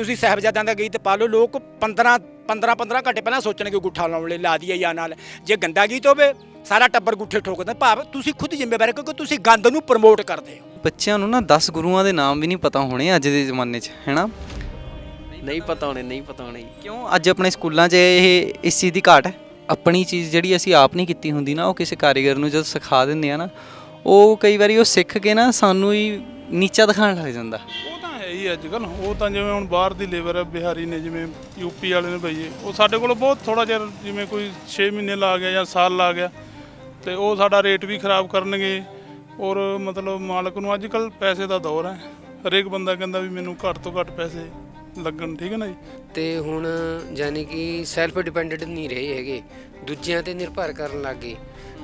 ਤੁਸੀਂ ਸਾਹਿਬਜ਼ਾਦਿਆਂ ਦਾ ਗੀਤ ਪਾ ਲਓ ਲੋਕ 15 15 15 ਘੰਟੇ ਪਹਿਲਾਂ ਸੋਚਣਗੇ ਗੁੱਠਾ ਲਾਉਣ ਲਈ ਲਾ ਦਈਏ ਜਾਂ ਨਾਲ। ਜੇ ਗੰਦਾ ਗੀਤ ਹੋਵੇ ਸਾਰਾ ਟੱਬਰ ਗੁੱਠੇ ਠੋਕਦਾ। ਭਾਵ ਤੁਸੀਂ ਖੁਦ ਜ਼ਿੰਮੇਵਾਰ ਹੋ ਕਿਉਂਕਿ ਤੁਸੀਂ ਗੰਦ ਨੂੰ ਪ੍ਰਮੋਟ ਕਰਦੇ ਹੋ। ਬੱਚਿਆਂ ਨੂੰ ਨਾ 10 ਗੁਰੂਆਂ ਦੇ ਨਾਮ ਵੀ ਨਹੀਂ ਪਤਾ ਹੋਣੇ ਅੱਜ ਦੇ ਜ਼ਮਾਨੇ 'ਚ ਹੈਨਾ? ਨਹੀਂ ਪਤਾ ਹੋਣੇ ਨਹੀਂ ਪਤਾ ਹੋਣੇ। ਕਿਉਂ? ਅੱਜ ਆਪਣੇ ਸਕੂਲਾਂ 'ਚ ਇਹ ਇਸ ਚੀਜ਼ ਦੀ ਘਾਟ ਹੈ। ਆਪਣੀ ਚੀਜ਼ ਜਿਹੜੀ ਅਸੀਂ ਆਪ ਨਹੀਂ ਕੀਤੀ ਹੁੰਦੀ ਨਾ ਉਹ ਕਿਸੇ ਕਾਰੀਗਰ ਨੂੰ ਜਦੋਂ ਸਿਖਾ ਦਿੰਦੇ ਆ ਨਾ ਉਹ ਕਈ ਵਾਰੀ ਉਹ ਸਿੱਖ ਕੇ ਨਾ ਸਾਨੂੰ ਹੀ ਨੀਚਾ ਦਿਖਾਉਣ ਲੱਗ ਜਾਂਦਾ। ਹੀ ਅੱਜ ਕੱਲ ਉਹ ਤਾਂ ਜਿਵੇਂ ਹੁਣ ਬਾਹਰ ਦੀ ਲੇਬਰ ਹੈ, ਬਿਹਾਰੀ ਨੇ ਜਿਵੇਂ ਯੂਪੀ ਵਾਲੇ ਨੇ ਭਈਏ ਉਹ ਸਾਡੇ ਕੋਲ ਬਹੁਤ ਥੋੜਾ ਜਿਹਾ ਜਿਵੇਂ ਕੋਈ 6 ਮਹੀਨੇ ਲਾ ਗਿਆ ਜਾਂ ਸਾਲ ਲਾ ਗਿਆ। ਤੇ ਉਹ ਸਾਡਾ ਰੇਟ ਵੀ ਖਰਾਬ ਕਰਨਗੇ। ਔਰ ਮਤਲਬ ਮਾਲਕ ਨੂੰ ਅੱਜ ਕੱਲ ਪੈਸੇ ਦਾ ਦੌਰ ਹੈ। ਹਰੇਕ ਬੰਦਾ ਕਹਿੰਦਾ ਵੀ ਮੈਨੂੰ ਘੱਟ ਤੋਂ ਘੱਟ ਪੈਸੇ ਲੱਗਣ, ਠੀਕ ਹੈ ਨਾ ਜੀ? ਤੇ ਹੁਣ ਯਾਨੀ ਕਿ ਸੈਲਫ ਡਿਪੈਂਡੈਂਟ ਨਹੀਂ ਰਹੇ ਹੈਗੇ। ਦੂਜਿਆਂ ਤੇ ਨਿਰਭਰ ਕਰਨ ਲੱਗ ਗਏ।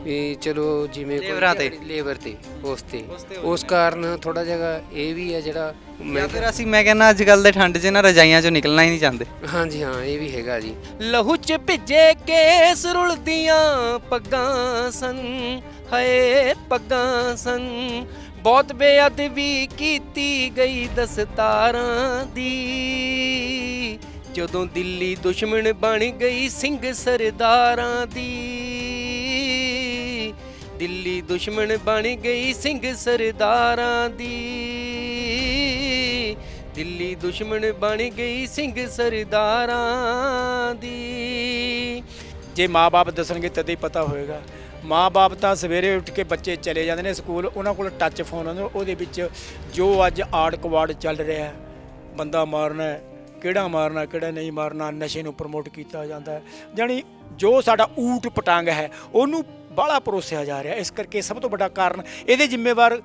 ਵੀ ਚਲੋ ਜਿਵੇਂ ਕੋਈ ਲੇਬਰਾਂ ਤੇ। ਲੇਬਰ ਤੇ ਉਸ ਤੇ। ਉਸ ਤੇ ਉਸ ਕਾਰਨ ਥੋੜਾ ਜਿਹਾ ਇਹ ਵੀ ਹੈ ਜਿਹੜਾ ਮੈਂ ਜਾਂ ਫਿਰ ਅਸੀਂ ਮੈਂ ਕਹਿੰਦਾ ਅੱਜ ਕੱਲ ਦੇ ਠੰਡ 'ਚ ਨਾ ਰਜਾਈਆਂ 'ਚੋਂ ਨਿਕਲਣਾ ਹੀ ਨਹੀਂ ਚਾਹੁੰਦੇ। ਹਾਂਜੀ ਹਾਂ ਇਹ ਵੀ ਹੈਗਾ ਜੀ। ਲਹੂ ਚ ਭਿੱਜੇ ਕੇਸ ਰੁਲਦੀਆਂ ਪੱਗਾਂ ਸੰ ਹਏ ਪੱਗਾਂ ਸੰ ਬਹੁਤ ਬੇਅਦਬੀ ਕੀਤੀ ਗਈ ਦਸਤਾਰਾਂ ਦੀ। ਜਦੋਂ ਦਿੱਲੀ ਦੁਸ਼ਮਣ ਬਣ ਗਈ ਸਿੰਘ ਸਰਦਾਰਾਂ ਦੀ। ਦਿੱਲੀ ਦੁਸ਼ਮਣ ਬਣ ਗਈ ਸਿੰਘ ਸਰਦਾਰਾਂ ਦੀ। ਦਿੱਲੀ ਦੁਸ਼ਮਣ ਬਣ ਗਈ ਸਿੰਘ ਸਰਦਾਰਾਂ ਦੀ। ਜੇ ਮਾਪੇ ਦੱਸਣਗੇ ਤਦੇ ਹੀ ਪਤਾ ਹੋਏਗਾ। ਮਾਪੇ ਤਾਂ ਸਵੇਰੇ ਉੱਠ ਕੇ ਬੱਚੇ ਚਲੇ ਜਾਂਦੇ ਨੇ ਸਕੂਲ, ਉਹਨਾਂ ਕੋਲ ਟੱਚ ਫੋਨ ਹੁੰਦਾ ਉਹਦੇ ਵਿੱਚ ਜੋ ਅੱਜ ਆੜ ਕਵਾੜ ਚੱਲ ਰਿਹਾ ਬੰਦਾ ਮਾਰਨਾ ਕਿਹੜਾ ਮਾਰਨਾ, ਕਿਹੜਾ ਨਹੀਂ ਮਾਰਨਾ, ਨਸ਼ੇ ਨੂੰ ਪ੍ਰਮੋਟ ਕੀਤਾ ਜਾਂਦਾ ਹੈ। ਜਾਣੀ ਜੋ ਸਾਡਾ ਊਟ ਪਟਾਂਗ ਹੈ, ਉਹਨੂੰ ਬਾਹਲਾ ਪਰੋਸਿਆ ਜਾ ਰਿਹਾ। ਇਸ ਕਰਕੇ ਸਭ ਤੋਂ ਵੱਡਾ ਕਾਰਨ ਇਹਦੇ ਜ਼ਿੰਮੇਵਾਰ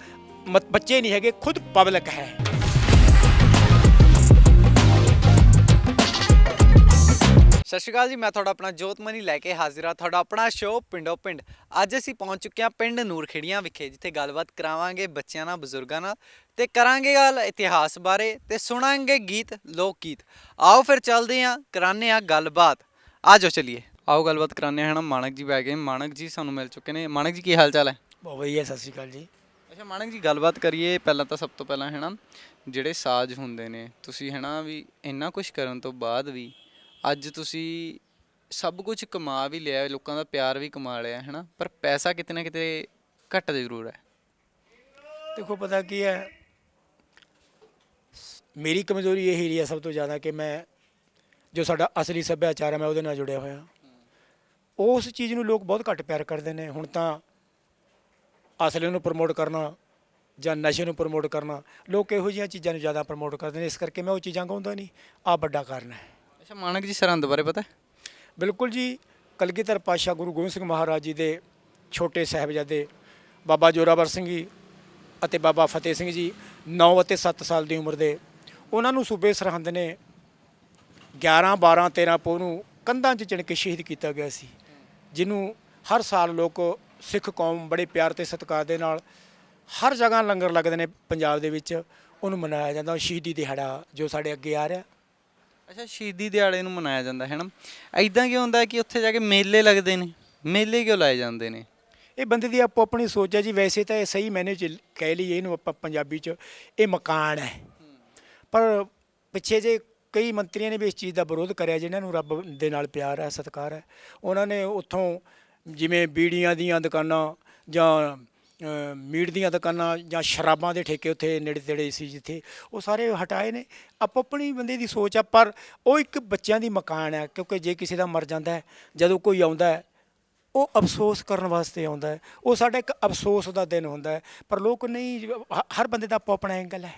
ਮ- ਬੱਚੇ ਨਹੀਂ ਹੈਗੇ, ਖੁਦ ਪਬਲਿਕ ਹੈ। ਸਤਿ ਸ਼੍ਰੀ ਅਕਾਲ ਜੀ, ਮੈਂ ਤੁਹਾਡਾ ਆਪਣਾ ਜੋਤਮਨੀ ਲੈ ਕੇ ਹਾਜ਼ਰ ਹਾਂ। ਤੁਹਾਡਾ ਆਪਣਾ ਸ਼ੋਅ ਪਿੰਡੋ ਪਿੰਡ। ਅੱਜ ਅਸੀਂ ਪਹੁੰਚ ਚੁੱਕੇ ਹਾਂ ਪਿੰਡ ਨੂਰਖੇੜੀਆਂ ਵਿਖੇ, ਜਿੱਥੇ ਗੱਲਬਾਤ ਕਰਾਵਾਂਗੇ ਬੱਚਿਆਂ ਨਾਲ, ਬਜ਼ੁਰਗਾਂ ਨਾਲ ਤੇ ਕਰਾਂਗੇ ਗੱਲ ਇਤਿਹਾਸ ਬਾਰੇ ਤੇ ਸੁਣਾਂਗੇ ਗੀਤ ਲੋਕ ਗੀਤ ਆਓ ਫਿਰ ਚੱਲਦੇ ਹਾਂ ਕਰਾਨੇ ਆ ਗੱਲਬਾਤ। ਆਜੋ ਚਲਿਏ। ਆਓ ਗੱਲਬਾਤ ਕਰਾਨੇ ਹਾਂ ਨਾ ਮਾਨਕ ਜੀ ਬੈ ਗਏ। ਮਾਨਕ ਜੀ ਸਾਨੂੰ ਮਿਲ ਚੁੱਕੇ ਨੇ। ਮਾਨਕ ਜੀ ਕੀ ਹਾਲ ਚਾਲ ਹੈ? ਬਹੁਤ ਵਧੀਆ ਸਤਿ ਸ਼੍ਰੀ ਅਕਾਲ ਜੀ। ਅੱਛਾ ਮਾਨਕ ਜੀ ਗੱਲਬਾਤ ਕਰੀਏ ਪਹਿਲਾਂ ਤਾਂ ਸਭ ਤੋਂ ਪਹਿਲਾਂ ਹੈ ਨਾ ਜਿਹੜੇ ਸਾਜ਼ ਹੁੰਦੇ ਨੇ ਤੁਸੀਂ ਹੈ ਨਾ ਵੀ ਇੰਨਾ ਕੁਝ ਕਰਨ ਤੋਂ ਬਾਅਦ ਵੀ ਅੱਜ ਤੁਸੀਂ ਸਭ ਕੁਝ ਕਮਾ ਵੀ ਲਿਆ ਲੋਕਾਂ ਦਾ ਪਿਆਰ ਵੀ ਕਮਾ ਲਿਆ ਹੈ ਨਾ ਪਰ ਪੈਸਾ ਕਿਤੇ ਨਾ ਕਿਤੇ ਘੱਟ ਜ਼ਰੂਰ ਹੈ। ਦੇਖੋ ਪਤਾ ਕੀ ਹੈ? ਮੇਰੀ ਕਮਜ਼ੋਰੀ ਇਹ ਹੀ ਹੈ ਸਭ ਤੋਂ ਜ਼ਿਆਦਾ ਕਿ ਮੈਂ ਜੋ ਸਾਡਾ ਅਸਲੀ ਸੱਭਿਆਚਾਰ ਹੈ ਮੈਂ ਉਹਦੇ ਨਾਲ ਜੁੜਿਆ ਹੋਇਆ। ਉਸ ਚੀਜ਼ ਨੂੰ ਲੋਕ ਬਹੁਤ ਘੱਟ ਪਿਆਰ ਕਰਦੇ ਨੇ। ਹੁਣ ਤਾਂ ਅਸਲੀ ਨੂੰ ਪ੍ਰਮੋਟ ਕਰਨਾ ਜਾਂ ਨਸ਼ੇ ਨੂੰ ਪ੍ਰਮੋਟ ਕਰਨਾ ਲੋਕ ਇਹੋ ਜਿਹੀਆਂ ਚੀਜ਼ਾਂ ਨੂੰ ਜ਼ਿਆਦਾ ਪ੍ਰਮੋਟ ਕਰਦੇ ਨੇ। ਇਸ ਕਰਕੇ ਮੈਂ ਉਹ ਚੀਜ਼ਾਂ ਗਾਉਂਦਾ ਨਹੀਂ ਆ ਵੱਡਾ ਕਾਰਨ ਹੈ। ਅੱਛਾ ਮਾਨਕ ਜੀ ਸਰਹੰਦ ਬਾਰੇ ਪਤਾ? ਬਿਲਕੁਲ ਜੀ ਕਲਗੀਧਰ ਪਾਤਸ਼ਾਹ ਗੁਰੂ ਗੋਬਿੰਦ ਸਿੰਘ ਮਹਾਰਾਜ ਜੀ ਦੇ ਛੋਟੇ ਸਾਹਿਬਜ਼ਾਦੇ ਬਾਬਾ ਜੋਰਾਵਰ ਸਿੰਘ ਜੀ ਅਤੇ ਬਾਬਾ ਫਤਿਹ ਸਿੰਘ ਜੀ 9 ਅਤੇ 7 ਸਾਲ ਦੀ ਉਮਰ ਦੇ ਉਹਨਾਂ ਨੂੰ ਸੂਬੇ ਸਰਹੰਦ ਨੇ 11 12 13 ਪੋਹ ਨੂੰ ਕੰਧਾਂ 'ਚ ਚਿਣ ਕੇ ਸ਼ਹੀਦ ਕੀਤਾ ਗਿਆ ਸੀ। ਜਿਹਨੂੰ ਹਰ ਸਾਲ ਲੋਕ ਸਿੱਖ ਕੌਮ ਬੜੇ ਪਿਆਰ ਤੇ ਸਤਿਕਾਰ ਦੇ ਨਾਲ ਹਰ ਜਗ੍ਹਾ ਲੰਗਰ ਲੱਗਦੇ ਨੇ ਪੰਜਾਬ ਦੇ ਵਿੱਚ ਉਹਨੂੰ ਮਨਾਇਆ ਜਾਂਦਾ। ਉਹ ਸ਼ਹੀਦੀ ਦਿਹਾੜਾ ਜੋ ਸਾਡੇ ਅੱਗੇ ਆ ਰਿਹਾ। ਅੱਛਾ ਸ਼ਹੀਦੀ ਦਿਹਾੜੇ ਨੂੰ ਮਨਾਇਆ ਜਾਂਦਾ ਹੈ ਨਾ? ਐਦਾਂ ਕਿਉਂ ਹੁੰਦਾ ਕਿ ਉੱਥੇ ਜਾ ਕੇ ਮੇਲੇ ਲੱਗਦੇ ਨੇ? ਮੇਲੇ ਕਿਉਂ ਲਾਏ ਜਾਂਦੇ ਨੇ? ਇਹ ਬੰਦੇ ਦੀ ਆਪੋ ਆਪਣੀ ਸੋਚ ਹੈ ਜੀ। ਵੈਸੇ ਤਾਂ ਇਹ ਸਹੀ ਮੈਨੇ ਚ ਕਹਿ ਲਈਏ ਇਹਨੂੰ ਆਪਾਂ ਪੰਜਾਬੀ ਚ ਇਹ ਮਕਾਨ ਹੈ। ਪਰ ਪਿੱਛੇ ਜੇ ਕਈ ਮੰਤਰੀਆਂ ਨੇ ਵੀ ਇਸ ਚੀਜ਼ ਦਾ ਵਿਰੋਧ ਕਰਿਆ ਜਿਨ੍ਹਾਂ ਨੂੰ ਰੱਬ ਦੇ ਨਾਲ ਪਿਆਰ ਹੈ, ਸਤਿਕਾਰ ਹੈ। ਉਹਨਾਂ ਨੇ ਉੱਥੋਂ ਜਿਵੇਂ ਬੀੜੀਆਂ ਦੀਆਂ ਦੁਕਾਨਾਂ ਜਾਂ ਮੀਟ ਦੀਆਂ ਦੁਕਾਨਾਂ ਜਾਂ ਸ਼ਰਾਬਾਂ ਦੇ ਠੇਕੇ ਉੱਥੇ ਨੇੜੇ ਤੇੜੇ ਸੀ ਜਿੱਥੇ ਉਹ ਸਾਰੇ ਹਟਾਏ ਨੇ। ਆਪੋ ਆਪਣੀ ਬੰਦੇ ਦੀ ਸੋਚ ਆ, ਪਰ ਉਹ ਇੱਕ ਬੱਚਿਆਂ ਦੀ ਮਕਾਨ ਹੈ, ਕਿਉਂਕਿ ਜੇ ਕਿਸੇ ਦਾ ਮਰ ਜਾਂਦਾ ਹੈ, ਜਦੋਂ ਕੋਈ ਆਉਂਦਾ ਹੈ, ਉਹ ਅਫਸੋਸ ਕਰਨ ਵਾਸਤੇ ਆਉਂਦਾ ਹੈ। ਉਹ ਸਾਡਾ ਇੱਕ ਅਫਸੋਸ ਦਾ ਦਿਨ ਹੁੰਦਾ ਹੈ। ਪਰ ਲੋਕ ਨਹੀਂ, ਹ- ਹਰ ਬੰਦੇ ਦਾ ਆਪੋ ਆਪਣਾ ਐਂਗਲ ਹੈ।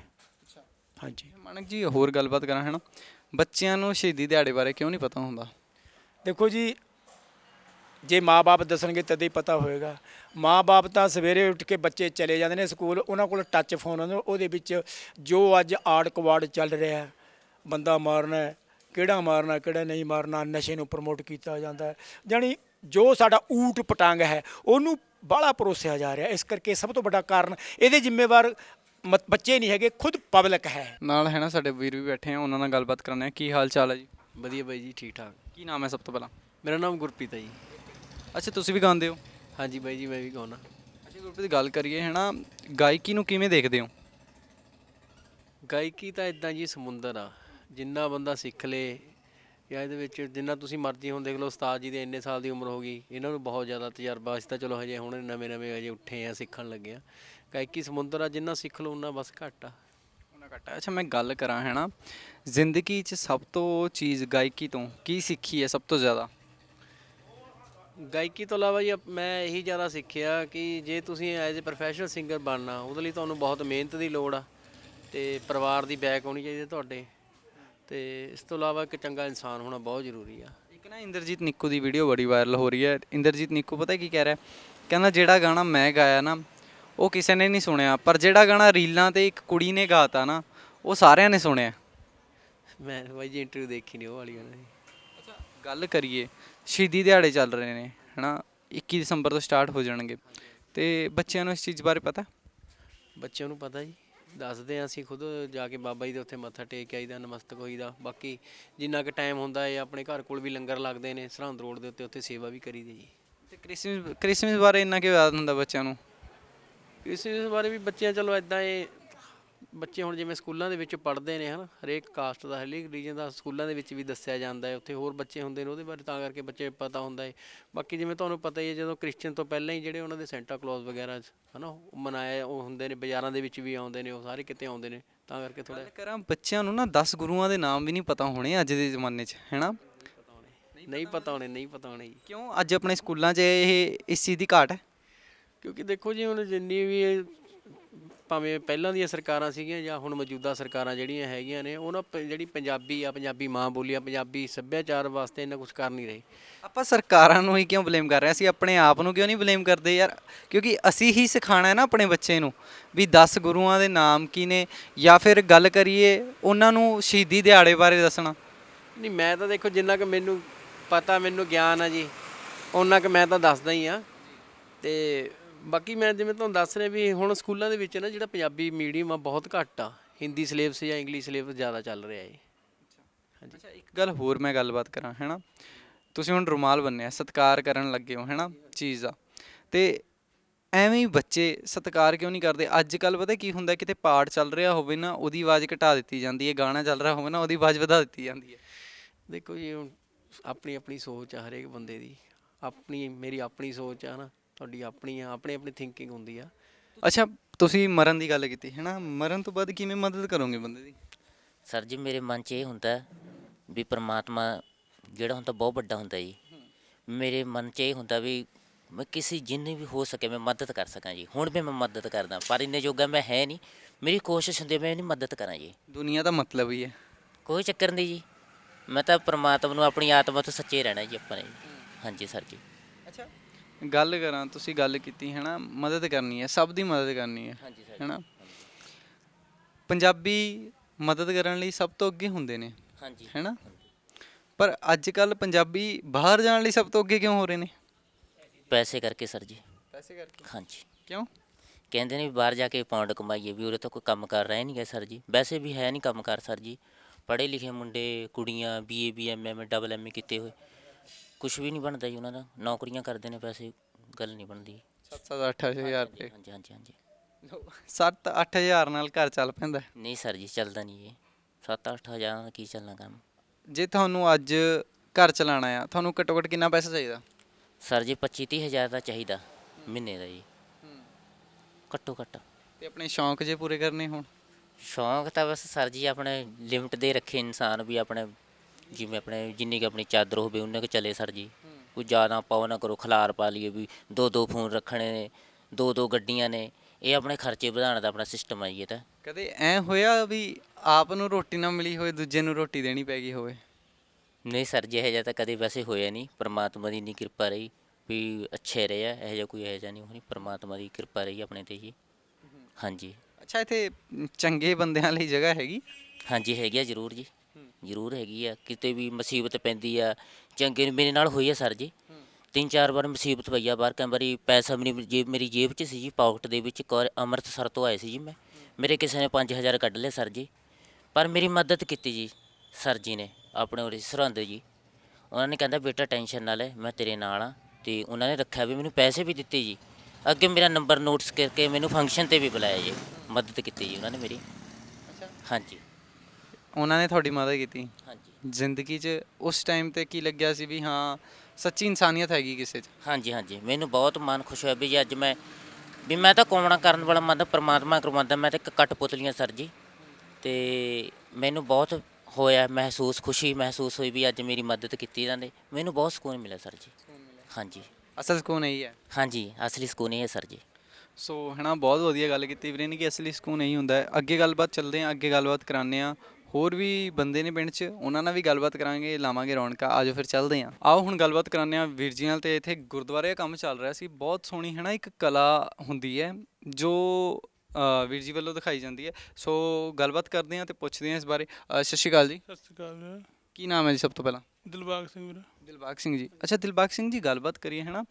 ਹਾਂਜੀ। ਮਾਨਕ ਜੀ ਹੋਰ ਗੱਲਬਾਤ ਕਰਾਂ ਹੈ ਨਾ ਬੱਚਿਆਂ ਨੂੰ ਸ਼ਹੀਦੀ ਦਿਹਾੜੇ ਬਾਰੇ ਕਿਉਂ ਨਹੀਂ ਪਤਾ ਹੁੰਦਾ? ਦੇਖੋ ਜੀ ਜੇ ਮਾਪੇ ਦੱਸਣਗੇ ਤਦੇ ਹੀ ਪਤਾ ਹੋਏਗਾ। ਮਾਪੇ ਤਾਂ ਸਵੇਰੇ ਉੱਠ ਕੇ ਬੱਚੇ ਚਲੇ ਜਾਂਦੇ ਨੇ ਸਕੂਲ ਉਹਨਾਂ ਕੋਲ ਟੱਚ ਫੋਨ ਹੁੰਦਾ ਉਹਦੇ ਵਿੱਚ ਜੋ ਅੱਜ ਆੜ ਕਵਾੜ ਚੱਲ ਰਿਹਾ ਹੈ, ਬੰਦਾ ਮਾਰਨਾ ਹੈ, ਕਿਹੜਾ ਮਾਰਨਾ ਕਿਹੜਾ ਨਹੀਂ ਮਾਰਨਾ ਨਸ਼ੇ ਨੂੰ ਪ੍ਰਮੋਟ ਕੀਤਾ ਜਾਂਦਾ ਹੈ। ਜਾਣੀ ਜੋ ਸਾਡਾ ਊਟ ਪਟਾਂਗ ਹੈ ਉਹਨੂੰ ਬਾਹਲਾ ਪਰੋਸਿਆ ਜਾ ਰਿਹਾ। ਇਸ ਕਰਕੇ ਸਭ ਤੋਂ ਵੱਡਾ ਕਾਰਨ ਇਹਦੇ ਜ਼ਿੰਮੇਵਾਰ ਬੱਚੇ ਨਹੀਂ ਹੈਗੇ ਖੁਦ ਪਬਲਿਕ ਹੈ। ਨਾਲ ਹੈ ਨਾ ਸਾਡੇ ਵੀਰ ਵੀ ਬੈਠੇ ਆ ਉਹਨਾਂ ਨਾਲ ਗੱਲਬਾਤ ਕਰਾਂਗੇ ਕੀ ਹਾਲ ਚਾਲ ਹੈ ਜੀ? ਵਧੀਆ ਬਾਈ ਜੀ ਠੀਕ ਠਾਕ। ਕੀ ਨਾਮ ਹੈ ਸਭ ਤੋਂ ਪਹਿਲਾਂ? ਮੇਰਾ ਨਾਮ ਗੁਰਪ੍ਰੀਤ ਹੈ ਜੀ। ਅੱਛਾ ਤੁਸੀਂ ਵੀ ਗਾਉਂਦੇ ਹੋ? ਹਾਂਜੀ ਬਾਈ ਜੀ ਮੈਂ ਵੀ ਗਾਉਣਾ ਅੱਛਾ ਗੁਰਪ੍ਰੀਤ ਗੱਲ ਕਰੀਏ ਹੈ ਨਾ ਗਾਇਕੀ ਨੂੰ ਕਿਵੇਂ ਦੇਖਦੇ ਹੋ? ਗਾਇਕੀ ਤਾਂ ਇਦਾਂ ਜੀ ਸਮੁੰਦਰ ਆ। ਜਿੰਨਾ ਬੰਦਾ ਸਿੱਖ ਲੇ ਜਾਂ ਇਹਦੇ ਵਿੱਚ ਜਿੰਨਾ ਤੁਸੀਂ ਮਰਜ਼ੀ ਹੁਣ ਦੇਖ ਲਓ ਉਸਤਾਦ ਜੀ ਦੇ ਇੰਨੇ ਸਾਲ ਦੀ ਉਮਰ ਹੋ ਗਈ ਇਹਨਾਂ ਨੂੰ ਬਹੁਤ ਜ਼ਿਆਦਾ ਤਜਰਬਾ ਅਸੀਂ ਤਾਂ ਚਲੋ ਹਜੇ ਹੁਣ ਨਵੇਂ ਨਵੇਂ ਹਜੇ ਉੱਠੇ ਆ ਸਿੱਖਣ ਲੱਗੇ ਆ। ਗਾਇਕੀ ਸਮੁੰਦਰ ਆ ਜਿੰਨਾ ਸਿੱਖ ਲਓ ਉਹਨਾਂ ਬਸ ਘੱਟ ਆ। ਉਹਨਾਂ ਘੱਟ ਆ। ਅੱਛਾ ਮੈਂ ਗੱਲ ਕਰਾਂ ਹੈ ਨਾ? ਜ਼ਿੰਦਗੀ 'ਚ ਸਭ ਤੋਂ ਚੀਜ਼ ਗਾਇਕੀ ਤੋਂ ਕੀ ਸਿੱਖੀ ਹੈ ਸਭ ਤੋਂ ਜ਼ਿਆਦਾ? ਗਾਇਕੀ ਤੋਂ ਇਲਾਵਾ ਜੀ ਅਪ- ਮੈਂ ਇਹੀ ਜ਼ਿਆਦਾ ਸਿੱਖਿਆ ਕਿ ਜੇ ਤੁਸੀਂ ਐਜ਼ ਅ ਪ੍ਰੋਫੈਸ਼ਨਲ ਸਿੰਗਰ ਬਣਨਾ ਉਹਦੇ ਲਈ ਤੁਹਾਨੂੰ ਬਹੁਤ ਮਿਹਨਤ ਦੀ ਲੋੜ ਆ ਤੇ ਪਰਿਵਾਰ ਦੀ ਬੈਕ ਹੋਣੀ ਚਾਹੀਦੀ ਹੈ ਤੁਹਾਡੇ। ਤੇ ਇਸ ਤੋਂ ਇਲਾਵਾ ਇੱਕ ਚੰਗਾ ਇਨਸਾਨ ਹੋਣਾ ਬਹੁਤ ਜ਼ਰੂਰੀ ਆ। ਇੱਕ ਨਾ ਇੰਦਰਜੀਤ ਨਿੱਕੂ ਦੀ ਵੀਡੀਓ ਬੜੀ ਵਾਇਰਲ ਹੋ ਰਹੀ ਹੈ। ਇੰਦਰਜੀਤ ਨਿੱਕੂ ਪਤਾ ਕੀ ਕਹਿ ਰਿਹਾ ਕਹਿੰਦਾ ਜਿਹੜਾ ਗਾਣਾ ਮੈਂ ਗਾਇਆ ਨਾ ਉਹ ਕਿਸੇ ਨੇ ਨਹੀਂ ਸੁਣਿਆ ਪਰ ਜਿਹੜਾ ਗਾਣਾ ਰੀਲਾਂ ਤੇ ਇੱਕ ਕੁੜੀ ਨੇ ਗਾਤਾ ਨਾ ਉਹ ਸਾਰਿਆਂ ਨੇ ਸੁਣਿਆ। ਮੈਂ ਬਾਈ ਜੀ ਇੰਟਰਵਿਊ ਦੇਖੀ ਨਹੀਂ ਉਹ ਵਾਲੀ ਉਹਨਾਂ ਦੀ। ਅੱਛਾ ਗੱਲ ਕਰੀਏ ਸ਼ਹੀਦੀ ਦਿਹਾੜੇ ਚੱਲ ਰਹੇ ਨੇ ਹਨਾ? 21 ਦਸੰਬਰ ਤੋਂ ਸਟਾਰਟ ਹੋ ਜਾਣਗੇ। ਤੇ ਬੱਚਿਆਂ ਨੂੰ ਇਸ ਚੀਜ਼ ਬਾਰੇ ਪਤਾ? ਬੱਚਿਆਂ ਨੂੰ ਪਤਾ ਜੀ। ਦੱਸਦੇ ਆ ਅਸੀਂ ਖੁਦ ਜਾ ਕੇ ਬਾਬਾ ਜੀ ਦੇ ਉੱਥੇ ਮੱਥਾ ਟੇਕ ਕੇ ਆਈਦਾ ਨਮਸਤਕ ਹੋਈਦਾ ਬਾਕੀ ਜਿੰਨਾ ਕੁ ਟਾਈਮ ਹੁੰਦਾ ਹੈ ਆਪਣੇ ਘਰ ਕੋਲ ਵੀ ਲੰਗਰ ਲੱਗਦੇ ਨੇ ਸਰਹੰਦ ਰੋਡ ਦੇ ਉੱਤੇ ਉੱਥੇ ਸੇਵਾ ਵੀ ਕਰੀਦੀ ਜੀ। ਤੇ ਕ੍ਰਿਸਮਸ ਕ੍ਰਿਸਮਸ ਬਾਰੇ ਇੰਨਾ ਕਿਉਂ ਯਾਦ ਹੁੰਦਾ ਬੱਚਿਆਂ ਨੂੰ? ਇਸ ਇਸ ਬਾਰੇ ਵੀ ਬੱਚਿਆਂ ਚਲੋ ਇਦਾਂ ਇਹ ਬੱਚੇ ਹੁਣ ਜਿਵੇਂ ਸਕੂਲਾਂ ਦੇ ਵਿੱਚ ਪੜ੍ਹਦੇ ਨੇ ਹਨ ਹਰੇਕ ਕਾਸਟ ਦਾ ਹਰੇਕ ਰੀਜਨ ਦਾ ਸਕੂਲਾਂ ਦੇ ਵਿੱਚ ਵੀ ਦੱਸਿਆ ਜਾਂਦਾ ਹੈ ਉੱਥੇ ਹੋਰ ਬੱਚੇ ਹੁੰਦੇ ਨੇ ਉਹਦੇ ਬਾਰੇ ਤਾਂ ਕਰਕੇ ਬੱਚੇ ਪਤਾ ਹੁੰਦਾ ਹੈ ਬਾਕੀ ਜਿਵੇਂ ਤੁਹਾਨੂੰ ਪਤਾ ਹੀ ਹੈ ਜਦੋਂ ਕ੍ਰਿਸਚੀਅਨ ਤੋਂ ਪਹਿਲਾਂ ਹੀ ਜਿਹੜੇ ਉਹਨਾਂ ਦੇ ਸੈਂਟਾ ਕਲੌਜ਼ ਵਗੈਰਾ ਹਨਾ ਉਹ ਮਨਾਇਆ ਉਹ ਹੁੰਦੇ ਨੇ ਬਾਜ਼ਾਰਾਂ ਦੇ ਵਿੱਚ ਵੀ ਆਉਂਦੇ ਨੇ ਉਹ ਸਾਰੇ ਕਿਤੇ ਆਉਂਦੇ ਨੇ ਤਾਂ ਕਰਕੇ ਥੋੜਾ ਗੱਲ ਕਰਾਂ ਬੱਚਿਆਂ ਨੂੰ ਨਾ 10 ਗੁਰੂਆਂ ਦੇ ਨਾਮ ਵੀ ਨਹੀਂ ਪਤਾ ਹੋਣੇ ਅੱਜ ਦੇ ਜ਼ਮਾਨੇ 'ਚ ਹੈਨਾ? ਨਹੀਂ ਪਤਾ ਹੋਣੇ ਨਹੀਂ ਪਤਾ ਹੋਣੇ ਕਿਉਂ? ਅੱਜ ਆਪਣੇ ਸਕੂਲਾਂ 'ਚ ਇਹ ਇਸ ਚੀਜ਼ ਦੀ ਘਾਟ ਹੈ? ਕਿਉਂਕਿ ਦੇਖੋ ਜੀ ਹੁਣ ਜਿੰਨੀ ਵੀ ਇਹ ਭਾਵੇਂ ਪਹਿਲਾਂ ਦੀਆਂ ਸਰਕਾਰਾਂ ਸੀਗੀਆਂ ਜਾਂ ਹੁਣ ਮੌਜੂਦਾ ਸਰਕਾਰਾਂ ਜਿਹੜੀਆਂ ਹੈਗੀਆਂ ਨੇ ਉਹਨਾਂ ਪ- ਜਿਹੜੀ ਪੰਜਾਬੀ ਆ ਪੰਜਾਬੀ ਮਾਂ ਬੋਲੀ ਆ ਪੰਜਾਬੀ ਸੱਭਿਆਚਾਰ ਵਾਸਤੇ ਇਹਨਾਂ ਕੁਝ ਕਰ ਨਹੀਂ ਰਹੇ। ਆਪਾਂ ਸਰਕਾਰਾਂ ਨੂੰ ਹੀ ਕਿਉਂ ਬਲੇਮ ਕਰ ਰਹੇ ਹਾਂ? ਅਸੀਂ ਆਪਣੇ ਆਪ ਨੂੰ ਕਿਉਂ ਨਹੀਂ ਬਲੇਮ ਕਰਦੇ ਯਾਰ? ਕਿਉਂਕਿ ਅਸੀਂ ਹੀ ਸਿਖਾਣਾ ਹੈ ਨਾ ਆਪਣੇ ਬੱਚੇ ਨੂੰ ਵੀ 10 ਗੁਰੂਆਂ ਦੇ ਨਾਮ ਕੀ ਨੇ ਜਾਂ ਫਿਰ ਗੱਲ ਕਰੀਏ ਉਹਨਾਂ ਨੂੰ ਸ਼ਹੀਦੀ ਦਿਹਾੜੇ ਬਾਰੇ ਦੱਸਣਾ। ਨਹੀਂ ਮੈਂ ਤਾਂ ਦੇਖੋ ਜਿੰਨਾ ਕਿ ਮੈਨੂੰ ਪਤਾ ਮੈਨੂੰ ਗਿਆਨ ਆ ਜੀ ਉਹਨਾਂ ਕਿ ਮੈਂ ਤਾਂ ਦੱਸਦਾ ਹੀ ਆ ਤੇ ਬਾਕੀ ਮੈਂ ਜਿਵੇਂ ਤੁਹਾਨੂੰ ਦੱਸ ਰਿਹਾ ਵੀ ਹੁਣ ਸਕੂਲਾਂ ਦੇ ਵਿੱਚ ਨਾ ਜਿਹੜਾ ਪੰਜਾਬੀ ਮੀਡੀਅਮ ਆ ਬਹੁਤ ਘੱਟ ਆ। ਹਿੰਦੀ ਸਿਲੇਬਸ ਜਾਂ ਇੰਗਲਿਸ਼ ਸਿਲੇਬਸ ਜ਼ਿਆਦਾ ਚੱਲ ਰਿਹਾ ਹੈ ਅੱਛਾ ਇੱਕ ਗੱਲ ਹੋਰ ਮੈਂ ਗੱਲਬਾਤ ਕਰਾਂ ਹੈਨਾ? ਤੁਸੀਂ ਹੁਣ ਰੁਮਾਲ ਬੰਨਿਆ ਸਤਕਾਰ ਕਰਨ ਲੱਗੇ ਹੋ ਹੈਨਾ? ਚੀਜ਼ ਦਾ ਤੇ ਐਵੇਂ ਹੀ ਬੱਚੇ ਸਤਕਾਰ ਕਿਉਂ ਨਹੀਂ ਕਰਦੇ? ਅੱਜ ਕੱਲ ਪਤਾ ਕੀ ਹੁੰਦਾ ਕਿਤੇ ਪਾਠ ਚੱਲ ਰਿਹਾ ਹੋਵੇ ਨਾ ਉਹਦੀ ਆਵਾਜ਼ ਘਟਾ ਦਿੱਤੀ ਜਾਂਦੀ ਹੈ ਗਾਣਾ ਚੱਲ ਰਿਹਾ ਹੋਵੇ ਨਾ ਉਹਦੀ ਆਵਾਜ਼ ਵਧਾ ਦਿੱਤੀ ਜਾਂਦੀ ਹੈ ਦੇਖੋ ਜੀ ਹੁਣ ਆਪਣੀ ਆਪਣੀ ਸੋਚ ਆ ਹਰੇਕ ਬੰਦੇ ਦੀ। ਆਪਣੀ ਮੇਰੀ ਆਪਣੀ ਸੋਚ ਆ ਨਾ ਤੁਹਾਡੀ ਆਪਣੀ ਆ ਆਪਣੀ ਆਪਣੀ ਥਿੰਕਿੰਗ ਹੁੰਦੀ ਆ। ਅੱਛਾ ਤੁਸੀਂ ਮਰਨ ਦੀ ਗੱਲ ਕੀਤੀ ਹੈਨਾ? ਮਰਨ ਤੋਂ ਬਾਅਦ ਕਿਵੇਂ ਮਦਦ ਕਰੋਗੇ ਬੰਦੇ ਦੀ? ਸਰ ਜੀ ਮੇਰੇ ਮਨ 'ਚ ਇਹ ਹੁੰਦਾ ਹੈ ਵੀ ਪ੍ਰਮਾਤਮਾ ਜਿਹੜਾ ਹੁੰਦਾ ਬਹੁਤ ਵੱਡਾ ਹੁੰਦਾ ਜੀ। ਮੇਰੇ ਮਨ 'ਚ ਇਹ ਹੁੰਦਾ ਵੀ ਮੈਂ ਕਿਸੇ ਜਿੰਨੀ ਵੀ ਹੋ ਸਕੇ ਮੈਂ ਮਦਦ ਕਰ ਸਕਾਂ ਜੀ। ਹੁਣ ਵੀ ਮੈਂ ਮਦਦ ਕਰਦਾ ਪਰ ਇੰਨੇ ਜੋਗਾ ਮੈਂ ਹੈ ਨਹੀਂ। ਮੇਰੀ ਕੋਸ਼ਿਸ਼ ਹੁੰਦੀ ਹੈ ਮੈਂ ਇਹਦੀ ਮਦਦ ਕਰਾਂ ਜੀ। ਦੁਨੀਆ ਦਾ ਮਤਲਬ ਹੀ ਹੈ। ਕੋਈ ਚੱਕਰ ਨਹੀਂ ਜੀ। ਮੈਂ ਤਾਂ ਪ੍ਰਮਾਤਮਾ ਨੂੰ ਆਪਣੀ ਆਤਮਾ ਤੋਂ ਸੱਚੇ ਰਹਿਣਾ ਜੀ ਆਪਾਂ ਨੇ ਹਾਂਜੀ ਸਰ ਜੀ। ਗੱਲ ਕਰਾਂ ਤੁਸੀਂ ਗੱਲ ਕੀਤੀ ਹੈਨਾ? ਮਦਦ ਕਰਨੀ ਹੈ ਸਭ ਦੀ ਮਦਦ ਕਰਨੀ ਹੈ ਹਾਂਜੀ ਸਰ। ਹੈਨਾ? ਪੰਜਾਬੀ ਮਦਦ ਕਰਨ ਲਈ ਸਭ ਤੋਂ ਅੱਗੇ ਹੁੰਦੇ ਨੇ ਹਾਂਜੀ। ਹੈਨਾ? ਪਰ ਅੱਜ ਕੱਲ ਪੰਜਾਬੀ ਬਾਹਰ ਜਾਣ ਲਈ ਸਭ ਤੋਂ ਅੱਗੇ ਕਿਉਂ ਹੋ ਰਹੇ ਨੇ? ਪੈਸੇ ਕਰਕੇ ਸਰ ਜੀ। ਪੈਸੇ ਕਰਕੇ? ਹਾਂਜੀ। ਕਿਉਂ? ਕਹਿੰਦੇ ਨੇ ਵੀ ਬਾਹਰ ਜਾ ਕੇ ਪਾਉਂਡ ਕਮਾਈਏ ਵੀ ਉਰੇ ਤਾਂ ਕੋਈ ਕੰਮ ਕਰ ਰਹੇ ਨਹੀਂ ਗੇ ਸਰ ਜੀ। ਵੈਸੇ ਵੀ ਹੈ ਨਹੀਂ ਕੰਮ ਕਰ ਸਰ ਜੀ। ਪੜ੍ਹੇ ਲਿਖੇ ਮੁੰਡੇ ਕੁੜੀਆਂ ਬੀਏ ਬੀਐਮਐਮ ਡਬਲ ਐਮਏ ਕੀਤੇ ਹੋਏ। ਕੁਝ ਵੀ ਨਹੀਂ ਬਣਦਾ ਜੀ ਉਹਨਾਂ ਦਾ। ਨੌਕਰੀਆਂ ਕਰਦੇ ਨੇ ਪੈਸੇ ਗੱਲ ਨਹੀਂ ਬਣਦੀ। 7 8000 ਰੁਪਏ ਹਾਂਜੀ ਹਾਂਜੀ ਹਾਂਜੀ। 7 8000 ਨਾਲ ਘਰ ਚੱਲ ਪੈਂਦਾ ਹੈ। ਨਹੀਂ ਸਰ ਜੀ ਚੱਲਦਾ ਨਹੀਂ ਇਹ 7-8 ਹਜ਼ਾਰ ਦਾ ਕੀ ਚੱਲਣਾ ਕੰਮ? ਜੇ ਤੁਹਾਨੂੰ ਅੱਜ ਘਰ ਚਲਾਣਾ ਆ ਤੁਹਾਨੂੰ ਘੱਟੋ ਘੱਟ ਕਿੰਨਾ ਪੈਸਾ ਚਾਹੀਦਾ? ਸਰ ਜੀ 25-30 ਹਜ਼ਾਰ ਦਾ ਚਾਹੀਦਾ ਮਹੀਨੇ ਦਾ ਜੀ। ਘੱਟੋ ਘੱਟ ਤੇ ਆਪਣੇ ਸ਼ੌਂਕ ਜੇ ਪੂਰੇ ਕਰਨੇ ਹੋਣ? ਸ਼ੌਂਕ ਤਾਂ ਬਸ ਸਰ ਜੀ ਆਪਣੇ ਲਿਮਟ ਦੇ ਰੱਖੇ ਇਨਸਾਨ ਵੀ ਆਪਣੇ ਜਿਵੇਂ ਆਪਣੇ ਜਿੰਨੀ ਕੁ ਆਪਣੀ ਚਾਦਰ ਹੋਵੇ ਉਹਨੇ ਕੁ ਚੱਲੇ ਸਰ ਜੀ। ਕੋਈ ਜ਼ਿਆਦਾ ਪਾਓ ਨਾ ਕਰੋ ਖਲਾਰ ਪਾ ਲਈਏ ਵੀ ਦੋ ਦੋ ਫੋਨ ਰੱਖਣੇ ਨੇ ਦੋ ਦੋ ਗੱਡੀਆਂ ਨੇ। ਇਹ ਆਪਣੇ ਖਰਚੇ ਵਧਾਉਣ ਦਾ ਆਪਣਾ ਸਿਸਟਮ ਹੈ ਜੀ ਇਹ ਤਾਂ। ਕਦੇ ਐ ਹੋਇਆ ਵੀ ਆਪ ਨੂੰ ਰੋਟੀ ਨਾ ਮਿਲੀ ਹੋਵੇ ਦੂਜੇ ਨੂੰ ਰੋਟੀ ਦੇਣੀ ਪੈ ਗਈ ਹੋਵੇ? ਨਹੀਂ ਸਰ ਜੀ ਇਹ ਜਿਹਾ ਤਾਂ ਕਦੇ ਵੈਸੇ ਹੋਇਆ ਨਹੀਂ। ਪਰਮਾਤਮਾ ਦੀ ਇੰਨੀ ਕਿਰਪਾ ਰਹੀ ਵੀ ਅੱਛੇ ਰਹੇ ਆ। ਇਹ ਜਿਹਾ ਕੋਈ ਇਹ ਜਿਹਾ ਨਹੀਂ ਹੋਣੀ ਪਰਮਾਤਮਾ ਦੀ ਕਿਰਪਾ ਰਹੀ ਆਪਣੇ ਤੇ ਜੀ। ਹਾਂਜੀ। ਅੱਛਾ ਇੱਥੇ ਚੰਗੇ ਬੰਦਿਆਂ ਲਈ ਜਗ੍ਹਾ ਹੈਗੀ? ਹਾਂਜੀ ਹੈਗੀ ਆ ਜ਼ਰੂਰ ਜੀ। ਜ਼ਰੂਰ ਹੈਗੀ ਆ ਕਿਤੇ ਵੀ ਮੁਸੀਬਤ ਪੈਂਦੀ ਆ ਚੰਗੇ ਮੇਰੇ ਨਾਲ ਹੋਈ ਆ ਸਰ ਜੀ। ਤਿੰਨ ਚਾਰ ਵਾਰ ਮੁਸੀਬਤ ਪਈ ਆ ਬਾਹਰ ਕਈ ਵਾਰੀ ਪੈਸਾ ਵੀ ਨਹੀਂ ਜੇਬ ਮੇਰੀ ਜੇਬ 'ਚ ਸੀ ਜੀ ਪਾਕਟ ਦੇ ਵਿੱਚ ਇੱਕ ਵਾਰ ਅੰਮ੍ਰਿਤਸਰ ਤੋਂ ਆਏ ਸੀ ਜੀ ਮੈਂ। ਮੇਰੇ ਕਿਸੇ ਨੇ 5000 ਕੱਢ ਲਿਆ ਸਰ ਜੀ। ਪਰ ਮੇਰੀ ਮਦਦ ਕੀਤੀ ਜੀ ਸਰ ਜੀ ਨੇ ਆਪਣੇ ਉਰੇ ਸਰਹੰਦ ਜੀ। ਉਹਨਾਂ ਨੇ ਕਹਿੰਦਾ ਬੇਟਾ ਟੈਨਸ਼ਨ ਨਾ ਲੈ ਮੈਂ ਤੇਰੇ ਨਾਲ ਆ। ਤੇ ਉਹਨਾਂ ਨੇ ਰੱਖਿਆ ਵੀ ਮੈਨੂੰ ਪੈਸੇ ਵੀ ਦਿੱਤੇ ਜੀ। ਅੱਗੇ ਮੇਰਾ ਨੰਬਰ ਨੋਟਸ ਕਰਕੇ ਮੈਨੂੰ ਫੰਕਸ਼ਨ ਤੇ ਵੀ ਬੁਲਾਇਆ ਜੀ। ਮਦਦ ਕੀਤੀ ਜੀ ਉਹਨਾਂ ਨੇ ਮੇਰੀ। ਹਾਂਜੀ। ਉਹਨਾਂ ਨੇ ਤੁਹਾਡੀ ਮਦਦ ਕੀਤੀ। ਹਾਂਜੀ। ਜ਼ਿੰਦਗੀ 'ਚ ਉਸ ਟਾਈਮ ਤੇ ਕੀ ਲੱਗਿਆ ਸੀ ਵੀ ਹਾਂ ਸੱਚੀ ਇਨਸਾਨੀਅਤ ਹੈਗੀ ਕਿਸੇ 'ਚ? ਹਾਂਜੀ ਹਾਂਜੀ। ਮੈਨੂੰ ਬਹੁਤ ਮਨ ਖੁਸ਼ ਹੋਇਆ ਵੀ ਜੀ ਅੱਜ ਮੈਂ ਵੀ ਮੈਂ ਤਾਂ ਕੌਮਣਾ ਕਰਨ ਵਾਲਾ ਮਤਲਬ ਪ੍ਰਮਾਤਮਾ ਕਰਵਾਉਂਦਾ ਮੈਂ ਤਾਂ ਇੱਕ ਕੱਟ ਪੁਤਲੀਆਂ ਸਰ ਜੀ। ਤੇ ਮੈਨੂੰ ਬਹੁਤ ਹੋਇਆ ਮਹਿਸੂਸ ਖੁਸ਼ੀ ਮਹਿਸੂਸ ਹੋਈ ਵੀ ਅੱਜ ਮੇਰੀ ਮਦਦ ਕੀਤੀ ਇਹਨਾਂ ਨੇ। ਮੈਨੂੰ ਬਹੁਤ ਸਕੂਨ ਮਿਲਿਆ ਸਰ ਜੀ। ਹਾਂਜੀ। ਅਸਲ ਸਕੂਨ ਇਹੀ ਹੈ। ਹਾਂਜੀ ਅਸਲੀ ਸਕੂਨ ਇਹ ਹੈ ਸਰ ਜੀ। ਸੋ ਹਨਾ ਬਹੁਤ ਵਧੀਆ ਗੱਲ ਕੀਤੀ ਵੀਰੇ ਨੇ ਕਿ ਅਸਲੀ ਸਕੂਨ ਇਹੀ ਹੁੰਦਾ ਹੈ। ਅੱਗੇ ਗੱਲਬਾਤ ਚੱਲਦੇ ਹਾਂ ਅੱਗੇ ਗੱਲਬਾਤ ਕਰਾਉਂਦੇ ਹਾਂ। ਹੋਰ ਵੀ ਬੰਦੇ ਨੇ ਪਿੰਡ 'ਚ ਉਹਨਾਂ ਨਾਲ ਵੀ ਗੱਲਬਾਤ ਕਰਾਂਗੇ ਲਾਵਾਂਗੇ ਰੌਣਕਾਂ। ਆਜੋ ਫਿਰ ਚੱਲਦੇ ਹਾਂ ਆਓ ਹੁਣ ਗੱਲਬਾਤ ਕਰਾਉਂਦੇ ਹਾਂ ਵੀਰ ਜੀ ਨਾਲ ਤੇ ਇੱਥੇ ਗੁਰਦੁਆਰੇ ਦਾ ਕੰਮ ਚੱਲ ਰਿਹਾ ਸੀ। ਬਹੁਤ ਸੋਹਣੀ ਹੈ ਨਾ ਇੱਕ ਕਲਾ ਹੁੰਦੀ ਹੈ ਜੋ ਵੀਰ ਜੀ ਵੱਲੋਂ ਦਿਖਾਈ ਜਾਂਦੀ ਹੈ। ਸੋ ਗੱਲਬਾਤ ਕਰਦੇ ਹਾਂ ਤੇ ਪੁੱਛਦੇ ਹਾਂ ਇਸ ਬਾਰੇ। ਅ, ਸਤਿ ਸ਼੍ਰੀ ਅਕਾਲ ਜੀ। ਸਤਿ ਸ਼੍ਰੀ ਅਕਾਲ। ਕੀ ਨਾਮ ਹੈ ਜੀ ਸਭ ਤੋਂ ਪਹਿਲਾਂ? ਦਿਲਬਾਗ ਸਿੰਘ ਵੀਰੇ। ਦਿਲਬਾਗ ਸਿੰਘ ਜੀ। ਅੱਛਾ ਦਿਲਬਾਗ ਸਿੰਘ ਜੀ ਗੱਲਬਾਤ ਕਰੀਏ ਹੈਨਾ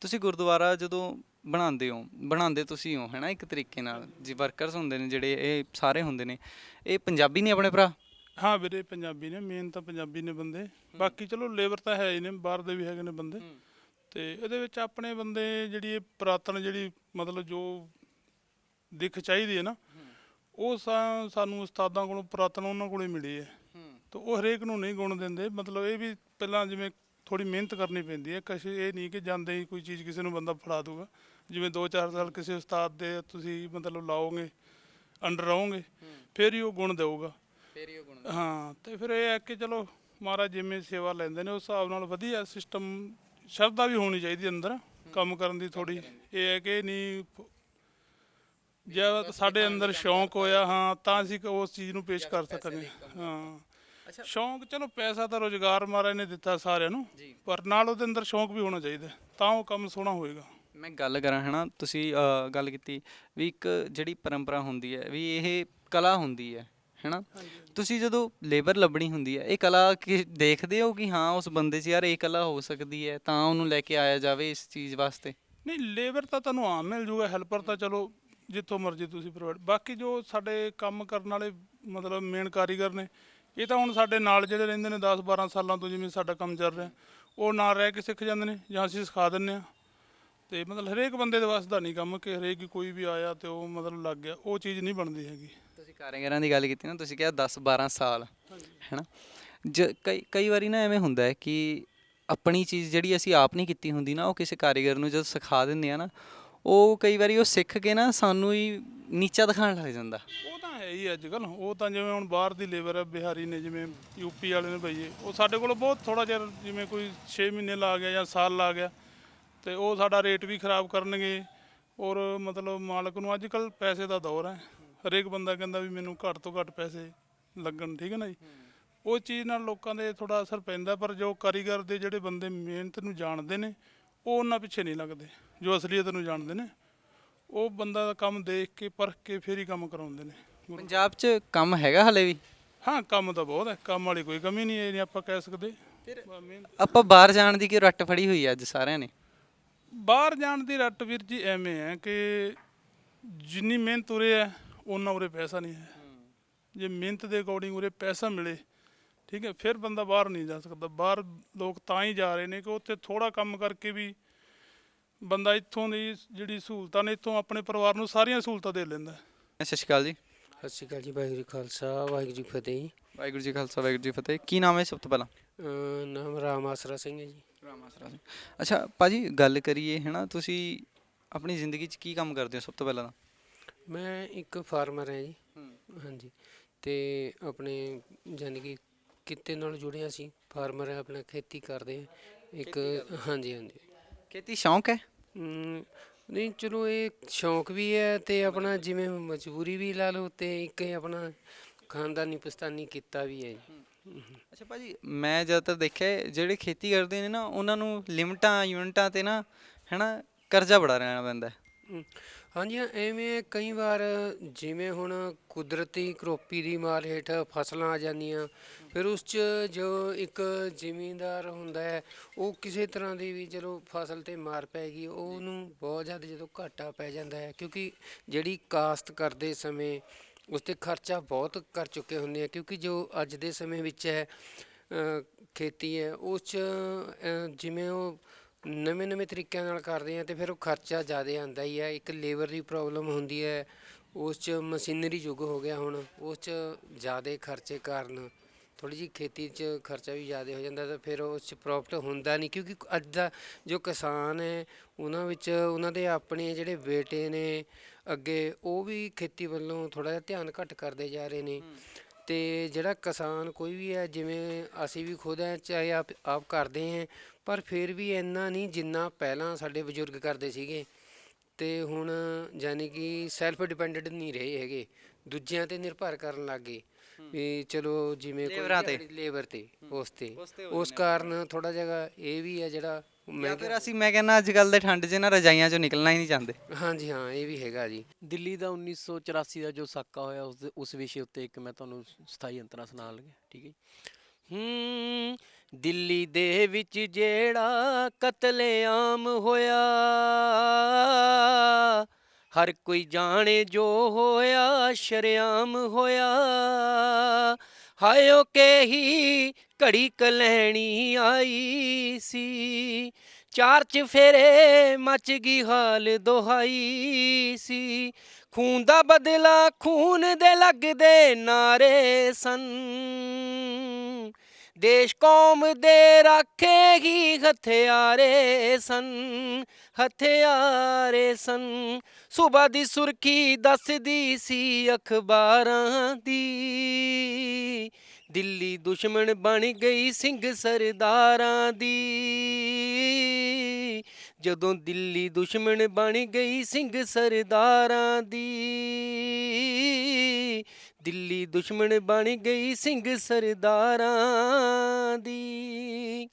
ਤੁਸੀਂ ਗੁਰਦੁਆਰਾ ਜਦੋਂ ਬਣਾਉਂਦੇ ਹੋ ਬਣਾਉਂਦੇ ਤੁਸੀਂ ਹੋ ਹੈਨਾ ਇੱਕ ਤਰੀਕੇ ਨਾਲ? ਜੀ ਵਰਕਰਸ ਹੁੰਦੇ ਨੇ ਜਿਹੜੇ ਇਹ ਸਾਰੇ ਹੁੰਦੇ ਨੇ ਇਹ ਪੰਜਾਬੀ ਨੇ ਆਪਣੇ ਭਰਾ? ਹਾਂ ਵੀਰੇ ਪੰਜਾਬੀ ਨੇ ਮੇਨ ਤਾਂ ਪੰਜਾਬੀ ਨੇ ਬੰਦੇ। ਬਾਕੀ ਚਲੋ ਲੇਬਰ ਤਾਂ ਹੈ ਹੀ ਨੇ ਬਾਹਰ ਦੇ ਵੀ ਹੈਗੇ ਨੇ ਬੰਦੇ। ਤੇ ਇਹਦੇ ਵਿੱਚ ਆਪਣੇ ਬੰਦੇ ਜਿਹੜੀ ਇਹ ਪੁਰਾਤਨ ਜਿਹੜੀ ਮਤਲਬ ਜੋ ਦਿੱਖ ਚਾਹੀਦੀ ਹੈ ਨਾ ਉਹ ਸਾਨੂੰ ਉਸਤਾਦਾਂ ਕੋਲੋਂ ਪੁਰਾਤਨ ਉਹਨਾਂ ਕੋਲੋਂ ਹੀ ਮਿਲੀ ਹੈ। ਤਾਂ ਉਹ ਹਰੇਕ ਨੂੰ ਨਹੀਂ ਗੁਣ ਦਿੰਦੇ। ਮਤਲਬ ਇਹ ਵੀ ਪਹਿਲਾਂ ਜਿਵੇਂ ਥੋੜੀ ਮਿਹਨਤ ਕਰਨੀ ਪੈਂਦੀ ਹੈ। ਕਿਸੇ ਇਹ ਨਹੀਂ ਕਿ ਜਾਂਦੇ ਹੀ ਕੋਈ ਚੀਜ਼ ਕਿਸੇ ਨੂੰ ਬੰਦਾ ਫੜਾ ਦੂਗਾ ਜਿਵੇਂ 2-4 ਸਾਲ ਕਿਸੇ ਉਸਤਾਦ ਦੇ ਤੁਸੀਂ ਮਤਲਬ ਲਾਓਗੇ ਅੰਡਰ ਰਹੋਗੇ ਫਿਰ ਹੀ ਉਹ ਗੁਣ ਦੇਊਗਾ। ਫੇਰੀ ਉਹ ਗੁਣ ਹਾਂ ਤੇ ਫਿਰ ਇਹ ਹੈ ਕਿ ਚਲੋ ਮਹਾਰਾਜ ਜਿਵੇਂ ਸੇਵਾ ਲੈਂਦੇ ਨੇ ਉਸ ਹਿਸਾਬ ਨਾਲ ਵਧੀਆ ਸਿਸਟਮ ਸ਼ਰਧਾ ਵੀ ਹੋਣੀ ਚਾਹੀਦੀ ਅੰਦਰ। ਕੰਮ ਕਰਨ ਦੀ ਥੋੜੀ ਇਹ ਹੈ ਕਿ ਨਹੀਂ ਜੇ ਸਾਡੇ ਅੰਦਰ ਸ਼ੌਂਕ ਹੋਇਆ ਹਾਂ ਤਾਂ ਅਸੀਂ ਉਸ ਚੀਜ਼ ਨੂੰ ਪੇਸ਼ ਕਰ ਸਕਾਂਗੇ ਹਾਂ। ਸ਼ੌਂਕ ਚਲੋ ਪੈਸਾ ਤਾਂ ਰੋਜ਼ਗਾਰ ਮਹਾਰਾਜ ਨੇ ਦਿੱਤਾ ਸਾਰਿਆਂ ਨੂੰ ਪਰ ਨਾਲ ਉਹਦੇ ਅੰਦਰ ਸ਼ੌਂਕ ਵੀ ਹੋਣਾ ਚਾਹੀਦਾ ਤਾਂ ਉਹ ਕੰਮ ਸੋਹਣਾ ਹੋਏਗਾ। ਮੈਂ ਗੱਲ ਕਰਾਂ ਹੈਨਾ? ਤੁਸੀਂ ਅ, ਗੱਲ ਕੀਤੀ ਵੀ ਇੱਕ ਜਿਹੜੀ ਪਰੰਪਰਾ ਹੁੰਦੀ ਹੈ ਵੀ ਇਹ ਕਲਾ ਹੁੰਦੀ ਹੈ ਹੈਨਾ? ਤੁਸੀਂ ਜਦੋਂ ਲੇਬਰ ਲੱਭਣੀ ਹੁੰਦੀ ਹੈ ਇਹ ਕਲਾ ਕਿ ਦੇਖਦੇ ਹੋ ਕਿ ਹਾਂ ਉਸ ਬੰਦੇ 'ਚ ਯਾਰ ਇਹ ਕਲਾ ਹੋ ਸਕਦੀ ਹੈ ਤਾਂ ਉਹਨੂੰ ਲੈ ਕੇ ਆਇਆ ਜਾਵੇ ਇਸ ਚੀਜ਼ ਵਾਸਤੇ? ਨਹੀਂ ਲੇਬਰ ਤਾਂ ਤੁਹਾਨੂੰ ਆਮ ਮਿਲ ਜੂਗਾ ਹੈਲਪਰ ਤਾਂ ਚਲੋ ਜਿੱਥੋਂ ਮਰਜ਼ੀ ਤੁਸੀਂ ਪ੍ਰੋਵਾਈਡ ਬਾਕੀ ਜੋ ਸਾਡੇ ਕੰਮ ਕਰਨ ਵਾਲੇ ਮਤਲਬ ਮੇਨ ਕਾਰੀਗਰ ਨੇ ਇਹ ਤਾਂ ਹੁਣ ਸਾਡੇ ਨਾਲ ਜਿਹੜੇ ਰਹਿੰਦੇ ਨੇ 10 12 ਸਾਲਾਂ ਤੋਂ ਜਿਵੇਂ ਸਾਡਾ ਕੰਮ ਚੱਲ ਰਿਹਾ, ਉਹ ਨਾਲ ਰਹਿ ਕੇ ਸਿੱਖ ਜਾਂਦੇ ਨੇ ਜਾਂ ਅਸੀਂ ਸਿਖਾ ਦਿੰਨੇ ਆ ਤੇ ਮਤਲਬ ਹਰੇਕ ਬੰਦੇ ਦੇ ਵਾਸਤੇ ਦਾ ਨਹੀਂ ਕੰਮ ਕਿ ਹਰੇਕ ਕੋਈ ਵੀ ਆਇਆ ਤੇ ਉਹ ਮਤਲਬ ਲੱਗ ਗਿਆ, ਉਹ ਚੀਜ਼ ਨਹੀਂ ਬਣਦੀ ਹੈਗੀ। ਤੁਸੀਂ ਕਾਰੀਗਰਾਂ ਦੀ ਗੱਲ ਕੀਤੀ ਨਾ, ਤੁਸੀਂ ਕਿਹਾ 10 12 ਸਾਲ, ਹੈਨਾ? ਜ ਕਈ ਕਈ ਵਾਰੀ ਨਾ ਐਵੇਂ ਹੁੰਦਾ ਹੈ ਕਿ ਆਪਣੀ ਚੀਜ਼ ਜਿਹੜੀ ਅਸੀਂ ਆਪ ਨਹੀਂ ਕੀਤੀ ਹੁੰਦੀ ਨਾ, ਉਹ ਕਿਸੇ ਕਾਰੀਗਰ ਨੂੰ ਜਦੋਂ ਸਿਖਾ ਦਿੰਦੇ ਆ ਨਾ, ਉਹ ਕਈ ਵਾਰੀ ਉਹ ਸਿੱਖ ਕੇ ਨਾ ਸਾਨੂੰ ਹੀ ਨੀਚਾ ਦਿਖਾਉਣ ਲੱਗ ਜਾਂਦਾ। ਹੈ ਹੀ ਅੱਜ ਕੱਲ ਉਹ ਤਾਂ ਜਿਵੇਂ ਹੁਣ ਬਾਹਰ ਦੀ ਲੇਬਰ ਹੈ ਬਿਹਾਰੀ ਨੇ ਜਿਵੇਂ ਯੂਪੀ ਵਾਲੇ ਨੇ ਭਈਏ ਉਹ ਸਾਡੇ ਕੋਲ ਬਹੁਤ ਥੋੜਾ ਚਿਰ ਜਿਵੇਂ ਕੋਈ 6 ਮਹੀਨੇ ਲਾ ਗਿਆ ਜਾਂ ਸਾਲ ਲਾ ਗਿਆ। ਤੇ ਉਹ ਸਾਡਾ ਰੇਟ ਵੀ ਖਰਾਬ ਕਰਨਗੇ। ਔਰ ਮਤਲਬ ਮਾਲਕ ਨੂੰ ਅੱਜ ਕੱਲ ਪੈਸੇ ਦਾ ਦੌਰ ਹੈ। ਹਰੇਕ ਬੰਦਾ ਕਹਿੰਦਾ ਵੀ ਮੈਨੂੰ ਘੱਟ ਤੋਂ ਘੱਟ ਪੈਸੇ ਲੱਗਣ, ਠੀਕ ਹੈ ਨਾ ਜੀ? ਉਹ ਚੀਜ਼ ਨਾਲ ਲੋਕਾਂ ਦੇ ਥੋੜਾ ਅਸਰ ਪੈਂਦਾ, ਪਰ ਜੋ ਕਾਰੀਗਰ ਦੇ ਜਿਹੜੇ ਬੰਦੇ ਮਿਹਨਤ ਨੂੰ ਜਾਣਦੇ ਨੇ, ਉਹ ਉਹਨਾਂ ਪਿੱਛੇ ਨਹੀਂ ਲੱਗਦੇ। ਜੋ ਅਸਲੀਅਤ ਨੂੰ ਜਾਣਦੇ ਨੇ, ਉਹ ਬੰਦਾ ਦਾ ਕੰਮ ਦੇਖ ਕੇ, ਪਰਖ ਕੇ ਫਿਰ ਹੀ ਕੰਮ ਕਰਾਉਂਦੇ ਨੇ। ਪੰਜਾਬ 'ਚ ਕੰਮ ਹੈਗਾ ਹਲੇ ਵੀ? ਹਾਂ ਕੰਮ ਤਾਂ ਬਹੁਤ ਹੈ। ਕੰਮ ਵਾਲੀ ਕੋਈ ਕਮੀ ਨਹੀਂ ਇਹ ਨਹੀਂ ਆਪਾਂ ਕਹਿ ਸਕਦੇ। ਬਸ ਮਿਹਨਤ- ਆਪਾਂ ਬਾਹਰ ਜਾਣ ਦੀ ਕਿ ਰੱਟ ਫੜੀ ਹੋਈ ਹੈ ਅੱਜ ਸਾਰਿਆਂ ਨੇ? ਬਾਹਰ ਜਾਣ ਦੀ ਰੱਟ ਵੀਰ ਜੀ ਐਵੇਂ ਹੈ ਕਿ ਜਿੰਨੀ ਮਿਹਨਤ ਉਰੇ ਹੈ ਉਹਨਾਂ ਉਰੇ ਪੈਸਾ ਨਹੀਂ ਹੈ। ਜੇ ਮਿਹਨਤ ਦੇ ਅਕੋਰਡਿੰਗ ਉਰੇ ਪੈਸਾ ਮਿਲੇ ਠੀਕ ਹੈ ਫਿਰ ਬੰਦਾ ਬਾਹਰ ਨਹੀਂ ਜਾ ਸਕਦਾ। ਬਾਹਰ ਲੋਕ ਤਾਂ ਹੀ ਜਾ ਰਹੇ ਨੇ ਕਿ ਉੱਥੇ ਥੋੜਾ ਕੰਮ ਕਰਕੇ ਵੀ ਬੰਦਾ ਇੱਥੋਂ ਦੀ ਜਿਹੜੀ ਸਹੂਲਤਾਂ ਨੇ ਇੱਥੋਂ ਆਪਣੇ ਪਰਿਵਾਰ ਨੂੰ ਸਾਰੀਆਂ ਸਹੂਲਤਾਂ ਦੇ ਲੈਂਦਾ। ਸਤਿ ਸ਼੍ਰੀ ਅਕਾਲ ਜੀ। ਸਤਿ ਸ਼੍ਰੀ ਅਕਾਲ ਜੀ ਵਾਹਿਗੁਰੂ ਜੀ ਖਾਲਸਾ ਵਾਹਿਗੁਰੂ ਜੀ ਫਤਿਹ। ਵਾਹਿਗੁਰੂ ਜੀ ਖਾਲਸਾ ਵਾਹਿਗੁਰੂ ਜੀ ਫਤਿਹ। ਕੀ ਨਾਮ ਹੈ ਸਭ ਤੋਂ ਪਹਿਲਾਂ? ਅਹ ਨਾਮ ਰਾਮ ਆਸਰਾ ਸਿੰਘ ਹੈ ਜੀ। ਰਾਮ ਆਸਰਾ ਸਿੰਘ। ਅੱਛਾ ਭਾਜੀ ਗੱਲ ਕਰੀਏ ਹੈਨਾ ਤੁਸੀਂ ਆਪਣੀ ਜ਼ਿੰਦਗੀ 'ਚ ਕੀ ਕੰਮ ਕਰਦੇ ਹੋ ਸਭ ਤੋਂ ਪਹਿਲਾਂ ਤਾਂ? ਮੈਂ ਇੱਕ ਫਾਰਮਰ ਹਾਂ ਜੀ। ਹਾਂਜੀ। ਤੇ ਆਪਣੇ ਯਾਨੀ ਕਿ ਕਿੱਤੇ ਨਾਲ ਜੁੜਿਆ ਸੀ ਫਾਰਮਰ ਹੈ ਆਪਣਾ ਖੇਤੀ ਕਰਦੇ ਹਾਂ। ਇੱਕ ਹਾਂਜੀ ਹਾਂਜੀ। ਖੇਤੀ ਸ਼ੌਂਕ ਹੈ? ਅਮ, ਨਹੀਂ ਚਲੋ ਇਹ ਸ਼ੌਂਕ ਵੀ ਹੈ ਤੇ ਆਪਣਾ ਜਿਵੇਂ ਮਜਬੂਰੀ ਵੀ ਲਾ ਲਓ ਤੇ ਇੱਕ ਇਹ ਆਪਣਾ ਖਾਨਦਾਨੀ ਪਸਤਾਨੀ ਕੀਤਾ ਵੀ ਹੈ ਅੱਛਾ ਭਾਜੀ ਮੈਂ ਜ਼ਿਆਦਾਤਰ ਦੇਖਿਆ ਜਿਹੜੇ ਖੇਤੀ ਕਰਦੇ ਨੇ ਨਾ ਉਹਨਾਂ ਨੂੰ ਲਿਮਟਾਂ ਯੂਨਿਟਾਂ ਤੇ ਨਾ ਹੈਨਾ ਕਰਜ਼ਾ ਬੜਾ ਰਹਿਣਾ ਪੈਂਦਾ ਹਾਂਜੀ ਐਵੇਂ ਕਈ ਵਾਰ ਜਿਵੇਂ ਹੁਣ ਕੁਦਰਤੀ ਕਰੋਪੀ ਦੀ ਮਾਰ ਹੇਠ ਫਸਲਾਂ ਆ ਜਾਂਦੀਆਂ ਫਿਰ ਉਸ 'ਚ ਜੋ ਇੱਕ ਜ਼ਿਮੀਂਦਾਰ ਹੁੰਦਾ ਹੈ, ਉਹ ਕਿਸੇ ਤਰ੍ਹਾਂ ਦੀ ਵੀ ਚਲੋ ਫਸਲ ਤੇ ਮਾਰ ਪੈਗੀ, ਉਹਨੂੰ ਬਹੁਤ ਜ਼ਿਆਦਾ ਜਦੋਂ ਘਾਟਾ ਪੈ ਜਾਂਦਾ ਹੈ, ਕਿਉਂਕਿ ਜਿਹੜੀ ਕਾਸ਼ਤ ਕਰਦੇ ਸਮੇਂ ਉਸ ਤੇ ਖਰਚਾ ਬਹੁਤ ਕਰ ਚੁੱਕੇ ਹੁੰਦੇ ਆ, ਕਿਉਂਕਿ ਜੋ ਅੱਜ ਦੇ ਸਮੇਂ ਵਿੱਚ ਹੈ ਖੇਤੀ ਹੈ, ਉਸ 'ਚ ਜਿਵੇਂ ਉਹ ਨਵੇਂ ਨਵੇਂ ਤਰੀਕਿਆਂ ਨਾਲ ਕਰਦੇ ਆ ਤੇ ਫਿਰ ਉਹ ਖਰਚਾ ਜ਼ਿਆਦਾ ਆਂਦਾ ਹੀ ਹੈ, ਇੱਕ ਲੇਬਰ ਦੀ ਪ੍ਰੋਬਲਮ ਹੁੰਦੀ ਹੈ, ਉਸ 'ਚ ਮਸ਼ੀਨਰੀ ਯੁੱਗ ਹੋ ਗਿਆ ਹੁਣ, ਉਸ 'ਚ ਜ਼ਿਆਦਾ ਖਰਚੇ ਕਾਰਨ ਥੋੜੀ ਜਿਹੀ ਖੇਤੀ 'ਚ ਖਰਚਾ ਵੀ ਜ਼ਿਆਦਾ ਹੋ ਜਾਂਦਾ ਤਾਂ ਫਿਰ ਉਸ 'ਚ ਪ੍ਰੋਫਿਟ ਹੁੰਦਾ ਨਹੀਂ ਕਿਉਂਕਿ ਅੱਜ ਦਾ ਜੋ ਕਿਸਾਨ ਹੈ ਉਹਨਾਂ ਵਿੱਚ ਉਹਨਾਂ ਦੇ ਆਪਣੇ ਜਿਹੜੇ ਬੇਟੇ ਨੇ ਅੱਗੇ ਉਹ ਵੀ ਖੇਤੀ ਵੱਲੋਂ ਥੋੜਾ ਜਿਹਾ ਧਿਆਨ ਘੱਟ ਕਰਦੇ ਜਾ ਰਹੇ ਨੇ। ਤੇ ਜਿਹੜਾ ਕਿਸਾਨ ਕੋਈ ਵੀ ਹੈ ਜਿਵੇਂ ਅਸੀਂ ਵੀ ਖੁਦ ਹੈ ਚਾਹੇ ਆਪ ਆਪ ਕਰਦੇ ਹਾਂ ਪਰ ਫਿਰ ਵੀ ਇੰਨਾ ਨਹੀਂ ਜਿੰਨਾ ਪਹਿਲਾਂ ਸਾਡੇ ਬਜ਼ੁਰਗ ਕਰਦੇ ਸੀਗੇ। ਤੇ ਹੁਣ ਯਾਨੀ ਕਿ ਸੈਲਫ ਡਿਪੈਂਡੈਂਟ ਨਹੀਂ ਰਹੇ ਹੈਗੇ ਦੂਜਿਆਂ ਤੇ ਨਿਰਭਰ ਕਰਨ ਲੱਗ ਗਏ। ਵੀ ਚਲੋ ਜਿਵੇਂ ਲੇਬਰਾਂ ਤੇ। ਲੇਬਰ ਤੇ ਉਸ ਤੇ। ਉਸ ਤੇ ਹੋ ਉਸ ਕਾਰਨ ਥੋੜਾ ਜਿਹਾ ਇਹ ਵੀ ਹੈ ਜਿਹੜਾ ਮੈਂ ਜਾਂ ਫਿਰ ਅਸੀਂ ਮੈਂ ਕਹਿੰਦਾ ਅੱਜ ਕੱਲ ਦੇ ਠੰਡ 'ਚ ਨਾ ਰਜਾਈਆਂ 'ਚੋਂ ਨਿਕਲਣਾ ਹੀ ਨਹੀਂ ਚਾਹੁੰਦੇ। ਹਾਂਜੀ ਹਾਂ ਇਹ ਵੀ ਹੈਗਾ ਜੀ। ਦਿੱਲੀ ਦਾ 1984 ਦਾ ਜੋ ਸਾਕਾ ਹੋਇਆ ਉਸ ਦੇ- ਉਸ ਵਿਸ਼ੇ ਉੱਤੇ ਇੱਕ ਮੈਂ ਤੁਹਾਨੂੰ ਸਥਾਈ ਅੰਤਰਾ ਸੁਣਾ ਲਗਾ ਠੀਕ ਹੈ ਜੀ। ਹੂੰ ਦਿੱਲੀ ਦੇ ਵਿੱਚ ਜਿਹੜਾ ਕਤਲੇਆਮ ਹੋਇਆ ਹਰ ਕੋਈ ਜਾਣੇ ਜੋ ਹੋਇਆ, ਸ਼ਰਿਆਮ ਹੋਇਆ। ਹਾਇਓ ਕੇ ਹੀ ਘੜੀ ਕਲੈਣੀ ਆਈ ਸੀ। ਚਾਰ ਚਫੇਰੇ ਮਚ ਗਈ ਹਾਲ ਦੁਹਾਈ ਸੀ। ਖੂਨ ਦਾ ਬਦਲਾ ਖੂਨ ਦੇ ਲੱਗਦੇ ਨਾਰੇ ਸਨ। ਦੇਸ਼ ਕੌਮ ਦੇ ਰੱਖੇਗੀ ਹਥਿਆਰੇ ਸਨ ਹਥਿਆਰੇ ਸਨ। ਸੁਬਾ ਦੀ ਸੁਰਖੀ ਦੱਸਦੀ ਸੀ ਅਖਬਾਰਾਂ ਦੀ। ਦਿੱਲੀ ਦੁਸ਼ਮਣ ਬਣ ਗਈ ਸਿੰਘ ਸਰਦਾਰਾਂ ਦੀ। ਜਦੋਂ ਦਿੱਲੀ ਦੁਸ਼ਮਣ ਬਣ ਗਈ ਸਿੰਘ ਸਰਦਾਰਾਂ ਦੀ ਦਿੱਲੀ ਦੁਸ਼ਮਣ ਬਣ ਗਈ ਸਿੰਘ ਸਰਦਾਰਾਂ ਦੀ।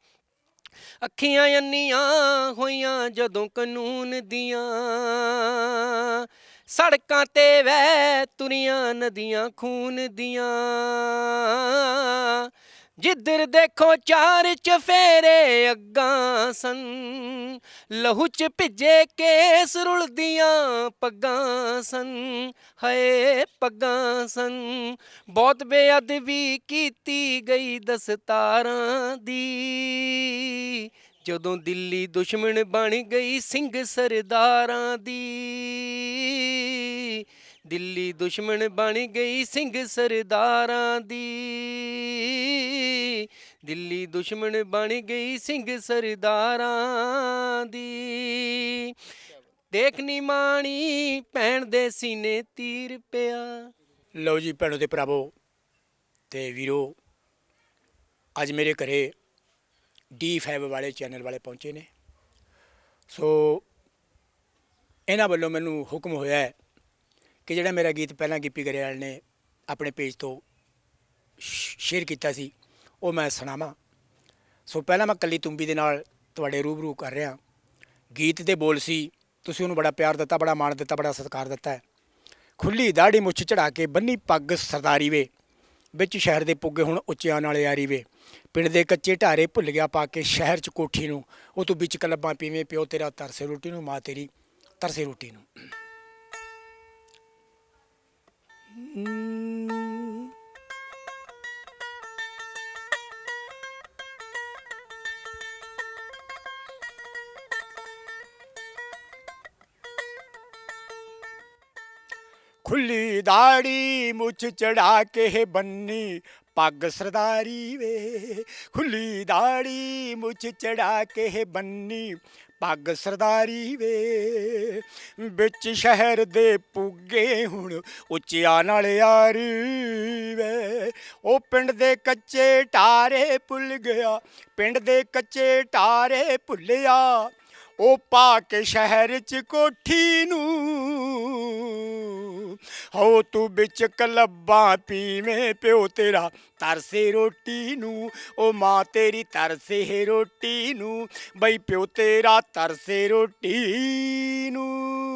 ਅੱਖੀਆਂ ਅੰਨੀਆਂ ਹੋਈਆਂ ਜਦੋਂ ਕਾਨੂੰਨ ਦੀਆਂ। ਸੜਕਾਂ ਤੇ ਵਹਿ ਤੁਰੀਆਂ, ਨਦੀਆਂ, ਖੂਨ ਦੀਆਂ। ਜਿੱਧਰ ਦੇਖੋ ਚਾਰ ਚਫੇਰੇ ਅੱਗਾਂ ਸਨ, ਲਹੂ ਚ ਭਿੱਜੇ ਕੇਸ ਰੁਲਦੀਆਂ ਪੱਗਾਂ ਸਨ, ਹਏ ਪੱਗਾਂ ਸਨ। ਬਹੁਤ ਬੇਅਦਬੀ ਕੀਤੀ ਗਈ ਦਸਤਾਰਾਂ ਦੀ। ਜਦੋਂ ਦਿੱਲੀ ਦੁਸ਼ਮਣ ਬਣ ਗਈ ਸਿੰਘ ਸਰਦਾਰਾਂ ਦੀ ਦਿੱਲੀ ਦੁਸ਼ਮਣ ਬਣ ਗਈ ਸਿੰਘ ਸਰਦਾਰਾਂ ਦੀ। ਦਿੱਲੀ ਦੁਸ਼ਮਣ ਬਣ ਗਈ ਸਿੰਘ ਸਰਦਾਰਾਂ ਦੀ। ਦੇਖਨੀ ਮਾਣੀ ਭੈਣ ਦੇ ਸੀਨੇ ਤੀਰ ਪਿਆ। ਲਓ ਜੀ ਭੈਣੋ ਤੇ ਭਰਾਵੋ ਤੇ ਵੀਰੋ, ਅੱਜ ਮੇਰੇ ਘਰੇ ਡੀ5 ਵਾਲੇ ਚੈਨਲ ਵਾਲੇ ਪਹੁੰਚੇ ਨੇ। ਸੋ, ਇਹਨਾਂ ਵੱਲੋਂ ਮੈਨੂੰ ਹੁਕਮ ਹੋਇਆ ਹੈ ਕਿ ਜਿਹੜਾ ਮੇਰਾ ਗੀਤ ਪਹਿਲਾਂ ਗਿੱਪੀ ਗਰੇਵਾਲ ਨੇ ਆਪਣੇ ਪੇਜ ਤੋਂ ਸ਼ੇਅਰ ਕੀਤਾ ਸੀ, ਉਹ ਮੈਂ ਸੁਣਾਵਾਂ। ਸੋ ਪਹਿਲਾਂ ਮੈਂ ਕੱਲੀ ਤੁੰਬੀ ਦੇ ਨਾਲ ਤੁਹਾਡੇ ਰੂਬਰੂ ਕਰ ਰਿਹਾ। ਗੀਤ ਦੇ ਬੋਲ ਸੀ, ਤੁਸੀਂ ਉਹਨੂੰ ਬੜਾ ਪਿਆਰ ਦਿੱਤਾ, ਬੜਾ ਮਾਣ ਦਿੱਤਾ, ਬੜਾ ਸਤਿਕਾਰ ਦਿੱਤਾ ਹੈ। ਖੁੱਲੀ ਦਾੜੀ ਮੁੱਛ ਚੜਾ ਕੇ ਬੰਨੀ ਪੱਗ ਸਰਦਾਰੀ ਵੇ, ਵਿੱਚ ਸ਼ਹਿਰ ਦੇ ਪੁੱਗੇ ਹੁਣ ਉੱਚਿਆਂ ਨਾਲ ਯਾਰੀ ਵੇ। ਪਿੰਡ ਦੇ ਕੱਚੇ ਢਾਰੇ ਭੁੱਲ ਗਿਆ ਪਾ ਕੇ ਸ਼ਹਿਰ ਚ ਕੋਠੀ ਨੂੰ, ਉਹ ਤੂੰ ਵਿੱਚ ਕਲੱਬਾਂ ਪੀਵੇਂ, ਪਿਓ ਤੇਰਾ ਤਰਸੇ ਰੋਟੀ ਨੂੰ, ਮਾਂ ਤੇਰੀ ਤਰਸੇ ਰੋਟੀ ਨੂੰ। ਖੁੱਲੀ ਦਾੜੀ ਮੁੱਛ ਚੜਾ ਕੇ ਬੰਨੀ, ਪੱਗ ਸਰਦਾਰੀ ਵੇ। ਖੁੱਲੀ ਦਾੜੀ ਮੁੱਛ ਚੜਾ ਕੇ ਬੰਨੀ ਪੱਗ ਸਰਦਾਰੀ ਵੇ। ਵਿੱਚ ਸ਼ਹਿਰ ਦੇ ਪੁੱਗੇ ਹੁਣ ਉੱਚਿਆਂ ਨਾਲ ਯਾਰੀ ਵੇ। ਉਹ ਪਿੰਡ ਦੇ ਕੱਚੇ ਟਾਰੇ ਭੁੱਲ ਗਿਆ, ਪਿੰਡ ਦੇ ਕੱਚੇ ਟਾਰੇ ਭੁੱਲਿਆ। ਉਹ ਪਾ ਕੇ ਸ਼ਹਿਰ ਚ ਕੋਠੀ ਨੂੰ। ਹੋ ਤੂੰ ਵਿੱਚ ਕਲੱਬਾਂ ਪੀਵੇਂ ਪਿਓ ਤੇਰਾ ਤਰਸੇ ਰੋਟੀ ਨੂੰ। ਉਹ ਮਾਂ ਤੇਰੀ ਤਰਸੇ ਰੋਟੀ ਨੂੰ। ਬਈ ਪਿਓ ਤੇਰਾ ਤਰਸੇ ਰੋਟੀ ਨੂੰ।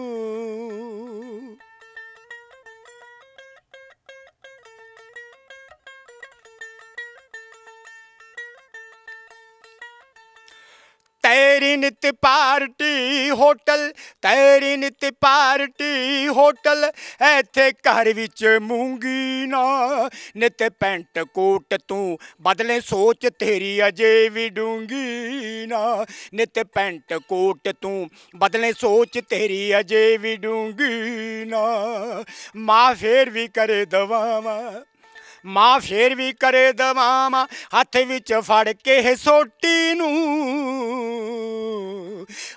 ਤੇਰੀ ਨਿਤ ਪਾਰਟੀ ਹੋਟਲ, ਤੇਰੀ ਨਿਤ ਪਾਰਟੀ ਹੋਟਲ। ਇੱਥੇ ਘਰ ਵਿੱਚ ਮੂੰਗੀ ਨਾ, ਨਿਤ ਪੈਂਟ ਕੋਟ ਤੂੰ ਬਦਲੇ ਸੋਚ ਤੇਰੀ ਅਜੇ ਵੀ ਡੂੰਗੀ ਨਾ। ਨਿਤ ਪੈਂਟ ਕੋਟ ਤੂੰ ਬਦਲੇ ਸੋਚ ਤੇਰੀ ਅਜੇ ਵੀ ਡੂੰਗੀ ਨਾ। ਮਾਂ ਫੇਰ ਵੀ ਕਰੇ ਦਵਾਵਾਂ ਮਾਂ ਫੇਰ ਵੀ ਕਰੇ ਦਵਾਵਾਂ, ਹੱਥ ਵਿੱਚ ਫੜ ਕੇ ਸੋਟੀ ਨੂੰ।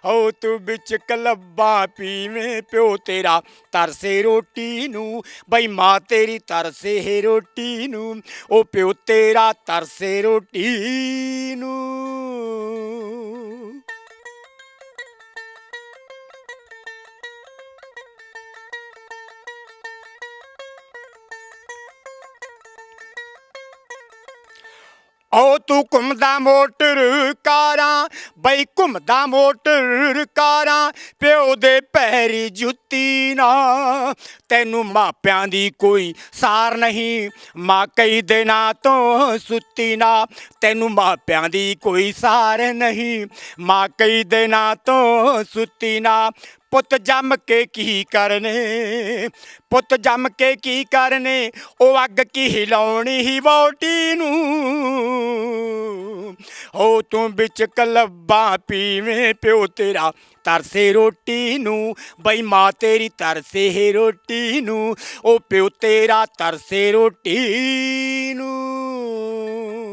ਓ ਤੂੰ ਵਿੱਚ ਕਲੱਬਾਂ ਪੀਵੇਂ ਪਿਓ ਤੇਰਾ, ਤਰਸੇ ਰੋਟੀ ਨੂੰ। ਬਈ ਮਾਂ ਤੇਰੀ ਤਰਸੇ ਰੋਟੀ ਨੂੰ, ਓ ਪਿਓ ਤੇਰਾ ਤਰਸੇ ਰੋਟੀ ਨੂੰ। ਓ ਤੂੰ ਘੁੰਮਦਾ ਮੋਟਰ ਕਾਰਾਂ, ਬਈ ਘੁੰਮਦਾ ਮੋਟਰ ਕਾਰਾਂ, ਪਿਓ ਦੇ ਪੈਰੀ ਜੁੱਤੀ ਨਾ। ਤੈਨੂੰ ਮਾਪਿਆਂ ਦੀ ਕੋਈ ਸਾਰ ਨਹੀਂ, ਮਾਂ ਕਈ ਦਿਨਾਂ ਤੋਂ ਸੁੱਤੀ ਨਾ। ਤੈਨੂੰ ਮਾਪਿਆਂ ਦੀ ਕੋਈ ਸਾਰ ਨਹੀਂ, ਮਾਂ ਕਈ ਦਿਨਾਂ ਤੋਂ ਸੁੱਤੀ ਨਾ। ਪੁੱਤ ਜੰਮ ਕੇ ਕੀ ਕਰਨੇ? ਪੁੱਤ ਜੰਮ ਕੇ ਕੀ ਕਰਨੇ? ਉਹ ਅੱਗ ਕੀ ਹਿਲਾਉਣੀ ਹੀ ਵੋਟੀ ਨੂੰ? ਹੋ ਤੂੰ ਵਿੱਚ ਕਲੱਬਾਂ ਪੀਵੇਂ ਪਿਓ ਤੇਰਾ ਤਰਸੇ ਰੋਟੀ ਨੂੰ। ਬਈ ਮਾਂ ਤੇਰੀ ਤਰਸੇ ਰੋਟੀ ਨੂੰ। ਉਹ ਪਿਓ ਤੇਰਾ ਤਰਸੇ ਰੋਟੀ ਨੂੰ।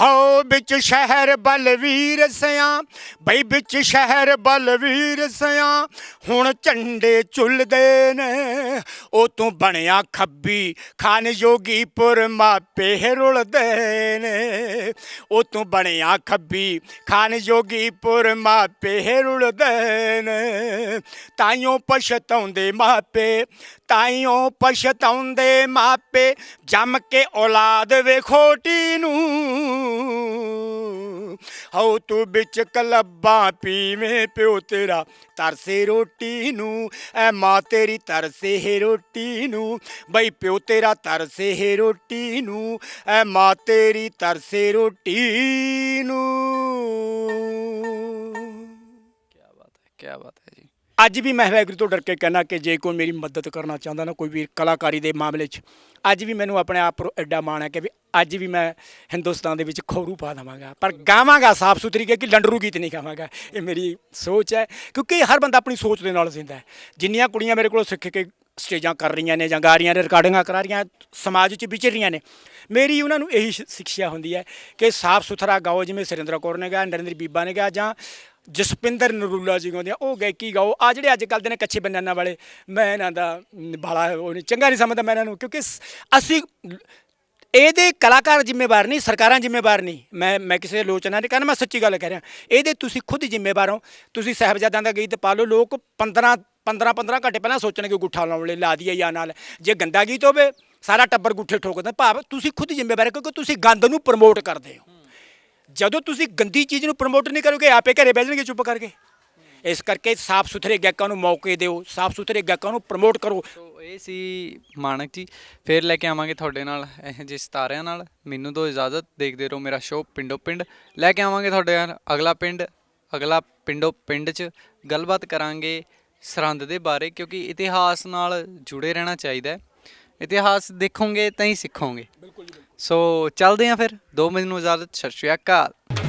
ਹੋ ਵਿੱਚ ਸ਼ਹਿਰ ਬਲਵੀਰ ਸਿਆ, ਬਈ ਵਿੱਚ ਸ਼ਹਿਰ ਬਲਵੀਰ ਸਿਆ, ਹੁਣ ਝੰਡੇ ਚੁੱਲਦੇ ਨੇ, ਉਹ ਤੂੰ ਬਣਿਆ ਖੱਬੀ ਖਾਨ ਜੋਗੀਪੁਰ ਮਾਪੇ ਰੁਲਦੇ ਨੇ, ਉਹ ਤੂੰ ਬਣਿਆ ਖੱਬੀ ਖਾਨ ਜੋਗੀਪੁਰ ਮਾਪੇ ਰੁਲਦੇ ਨੇ, ਤਾਈਓ ਪਛਤਾਉਂਦੇ ਮਾਪੇ ਤਾਈਓ ਪਛਤਾਉਂਦੇ ਮਾਪੇ, ਜੰਮ ਕੇ ਔਲਾਦ ਵੇ ਖੋਟੀ ਨੂੰ। ਹਉ ਤੂੰ ਵਿੱਚ ਕਲੱਬਾਂ, ਪੀਵੇਂ ਪਿਓ ਤੇਰਾ ਤਰਸੇ ਰੋਟੀ ਨੂੰ। ਐ ਮਾਂ ਤੇਰੀ ਤਰਸੇ ਰੋਟੀ ਨੂੰ। ਬਈ ਪਿਓ ਤੇਰਾ ਤਰਸੇ ਰੋਟੀ ਨੂੰ। ਐ ਮਾਂ ਤੇਰੀ ਤਰਸੇ ਰੋਟੀ ਨੂੰ। ਕੀ ਬਾਤ ਹੈ ਕੀ ਬਾਤ ਹੈ। ਅੱਜ ਵੀ ਮੈਂ ਵਾਹਿਗੁਰੂ ਤੋਂ ਡਰ ਕੇ ਕਹਿਣਾ ਕਿ ਜੇ ਕੋਈ ਮੇਰੀ ਮਦਦ ਕਰਨਾ ਚਾਹੁੰਦਾ ਨਾ, ਕੋਈ ਵੀ ਕਲਾਕਾਰੀ ਦੇ ਮਾਮਲੇ 'ਚ, ਅੱਜ ਵੀ ਮੈਨੂੰ ਆਪਣੇ ਆਪ ਪਰ ਐਡਾ ਮਾਣ ਹੈ ਕਿ ਵੀ ਅੱਜ ਵੀ ਮੈਂ ਹਿੰਦੁਸਤਾਨ ਦੇ ਵਿੱਚ ਖੌਰੂ ਪਾ ਦੇਵਾਂਗਾ। ਪਰ ਗਾਵਾਂਗਾ ਸਾਫ਼ ਸੁਥਰੀ ਕਿ ਲੰਡਰੂ ਗੀਤ ਨਹੀਂ ਗਾਵਾਂਗਾ। ਇਹ ਮੇਰੀ ਸੋਚ ਹੈ, ਕਿਉਂਕਿ ਹਰ ਬੰਦਾ ਆਪਣੀ ਸੋਚ ਦੇ ਨਾਲ ਜ਼ਿੰਦਾ ਹੈ। ਜਿੰਨੀਆਂ ਕੁੜੀਆਂ ਮੇਰੇ ਕੋਲੋਂ ਸਿੱਖ ਕੇ ਸਟੇਜਾਂ ਕਰ ਰਹੀਆਂ ਨੇ ਜਾਂ ਗਾ ਰਹੀਆਂ ਨੇ, ਰਿਕਾਰਡਿੰਗਾਂ ਕਰਾ ਰਹੀਆਂ, ਸਮਾਜ 'ਚ ਵਿਚਰ ਰਹੀਆਂ ਨੇ, ਮੇਰੀ ਉਹਨਾਂ ਨੂੰ ਇਹੀ ਸ਼- ਸਿੱਖਿਆ ਹੁੰਦੀ ਹੈ ਕਿ ਸਾਫ਼ ਸੁਥਰਾ ਗਾਓ, ਜਿਵੇਂ ਸੁਰਿੰਦਰ ਕੌਰ ਨੇ ਗਾਇਆ, ਨਰਿੰਦਰ ਬੀਬਾ ਨੇ ਗਾਇਆ ਜਾਂ ਜਸਪਿੰਦਰ ਨਰੂਲਾ ਜੀ ਗਾਉਂਦੇ ਆ ਉਹ ਗਾਇਕੀ ਗਾਓ। ਆ ਜਿਹੜੇ ਅੱਜ ਕੱਲ੍ਹ ਦੇ ਨੇ ਕੱਚੇ ਬਨਾਨਾ ਵਾਲੇ, ਮੈਂ ਇਹਨਾਂ ਦਾ ਬਾਲਾ ਉਹ ਨਹੀਂ, ਚੰਗਾ ਨਹੀਂ ਸਮਝਦਾ ਮੈਂ ਇਹਨਾਂ ਨੂੰ, ਕਿਉਂਕਿ ਅਸੀਂ ਇਹਦੇ ਕਲਾਕਾਰ ਜ਼ਿੰਮੇਵਾਰ ਨਹੀਂ, ਸਰਕਾਰਾਂ ਜ਼ਿੰਮੇਵਾਰ ਨਹੀਂ। ਮੈਂ ਮੈਂ ਕਿਸੇ ਦੀ ਆਲੋਚਨਾ ਨਹੀਂ ਕਹਿੰਦਾ ਮੈਂ ਸੱਚੀ ਗੱਲ ਕਹਿ ਰਿਹਾ। ਇਹਦੇ ਤੁਸੀਂ ਖੁਦ ਜ਼ਿੰਮੇਵਾਰ ਹੋ। ਤੁਸੀਂ ਸਾਹਿਬਜ਼ਾਦਿਆਂ ਦਾ ਗੀਤ ਪਾ ਲਓ, ਲੋਕ 15 15 15 ਘੰਟੇ ਪਹਿਲਾਂ ਸੋਚਣਗੇ ਗੁੱਠਾ ਲਾਉਣ ਲਈ ਲਾ ਦਈਏ ਜਾਂ ਨਾਲ। ਜੇ ਗੰਦਾ ਗੀਤ ਹੋਵੇ, ਸਾਰਾ ਟੱਬਰ ਗੁੱਠੇ ਠੋਕਦਾ ਭਾਵ ਤੁਸੀਂ ਖੁਦ ਜ਼ਿੰਮੇਵਾਰ ਹੋ, ਕਿਉਂਕਿ ਤੁਸੀਂ ਗੰਦ ਨੂੰ ਪ੍ਰਮੋਟ ਕਰਦੇ ਹੋ। ਜਦੋਂ ਤੁਸੀਂ ਗੰਦੀ ਚੀਜ਼ ਨੂੰ ਪ੍ਰਮੋਟ ਨਹੀਂ ਕਰੋਗੇ, ਆਪੇ ਘਰੇ ਬਹਿ ਜਾਣਗੇ ਚੁੱਪ ਕਰਕੇ। ਇਸ ਕਰਕੇ ਸਾਫ਼ ਸੁਥਰੇ ਗਾਇਕਾਂ ਨੂੰ ਮੌਕੇ ਦਿਓ ਸਾਫ਼ ਸੁਥਰੇ ਗਾਇਕਾਂ ਨੂੰ ਪ੍ਰਮੋਟ ਕਰੋ। ਸੋ ਇਹ ਸੀ ਮਾਨਕ ਜੀ। ਫਿਰ ਲੈ ਕੇ ਆਵਾਂਗੇ ਤੁਹਾਡੇ ਨਾਲ, ਇਹ ਜਿਹੇ ਸਤਾਰਿਆਂ ਨਾਲ, ਮੈਨੂੰ ਦੋ ਇਜਾਜ਼ਤ, ਦੇਖਦੇ ਰਹੋ ਮੇਰਾ ਸ਼ੋਅ ਪਿੰਡੋ ਪਿੰਡ। ਲੈ ਕੇ ਆਵਾਂਗੇ ਤੁਹਾਡੇ ਨਾਲ ਅਗਲਾ ਪਿੰਡ, ਅਗਲਾ ਪਿੰਡੋ ਪਿੰਡ 'ਚ ਗੱਲਬਾਤ ਕਰਾਂਗੇ ਸਰਹੰਦ ਦੇ ਬਾਰੇ, ਕਿਉਂਕਿ ਇਤਿਹਾਸ ਨਾਲ ਜੁੜੇ ਰਹਿਣਾ ਚਾਹੀਦਾ ਹੈ। ਇਤਿਹਾਸ ਦੇਖੋਗੇ ਤਾਂ ਹੀ ਸਿੱਖੋਗੇ। ਸੋ ਚੱਲਦੇ ਆਂ ਫਿਰ। ਦੋ ਮਿੰਟ ਨੂੰ ਇਜਾਜ਼ਤ। ਸਤਿ ਸ਼੍ਰੀ ਅਕਾਲ।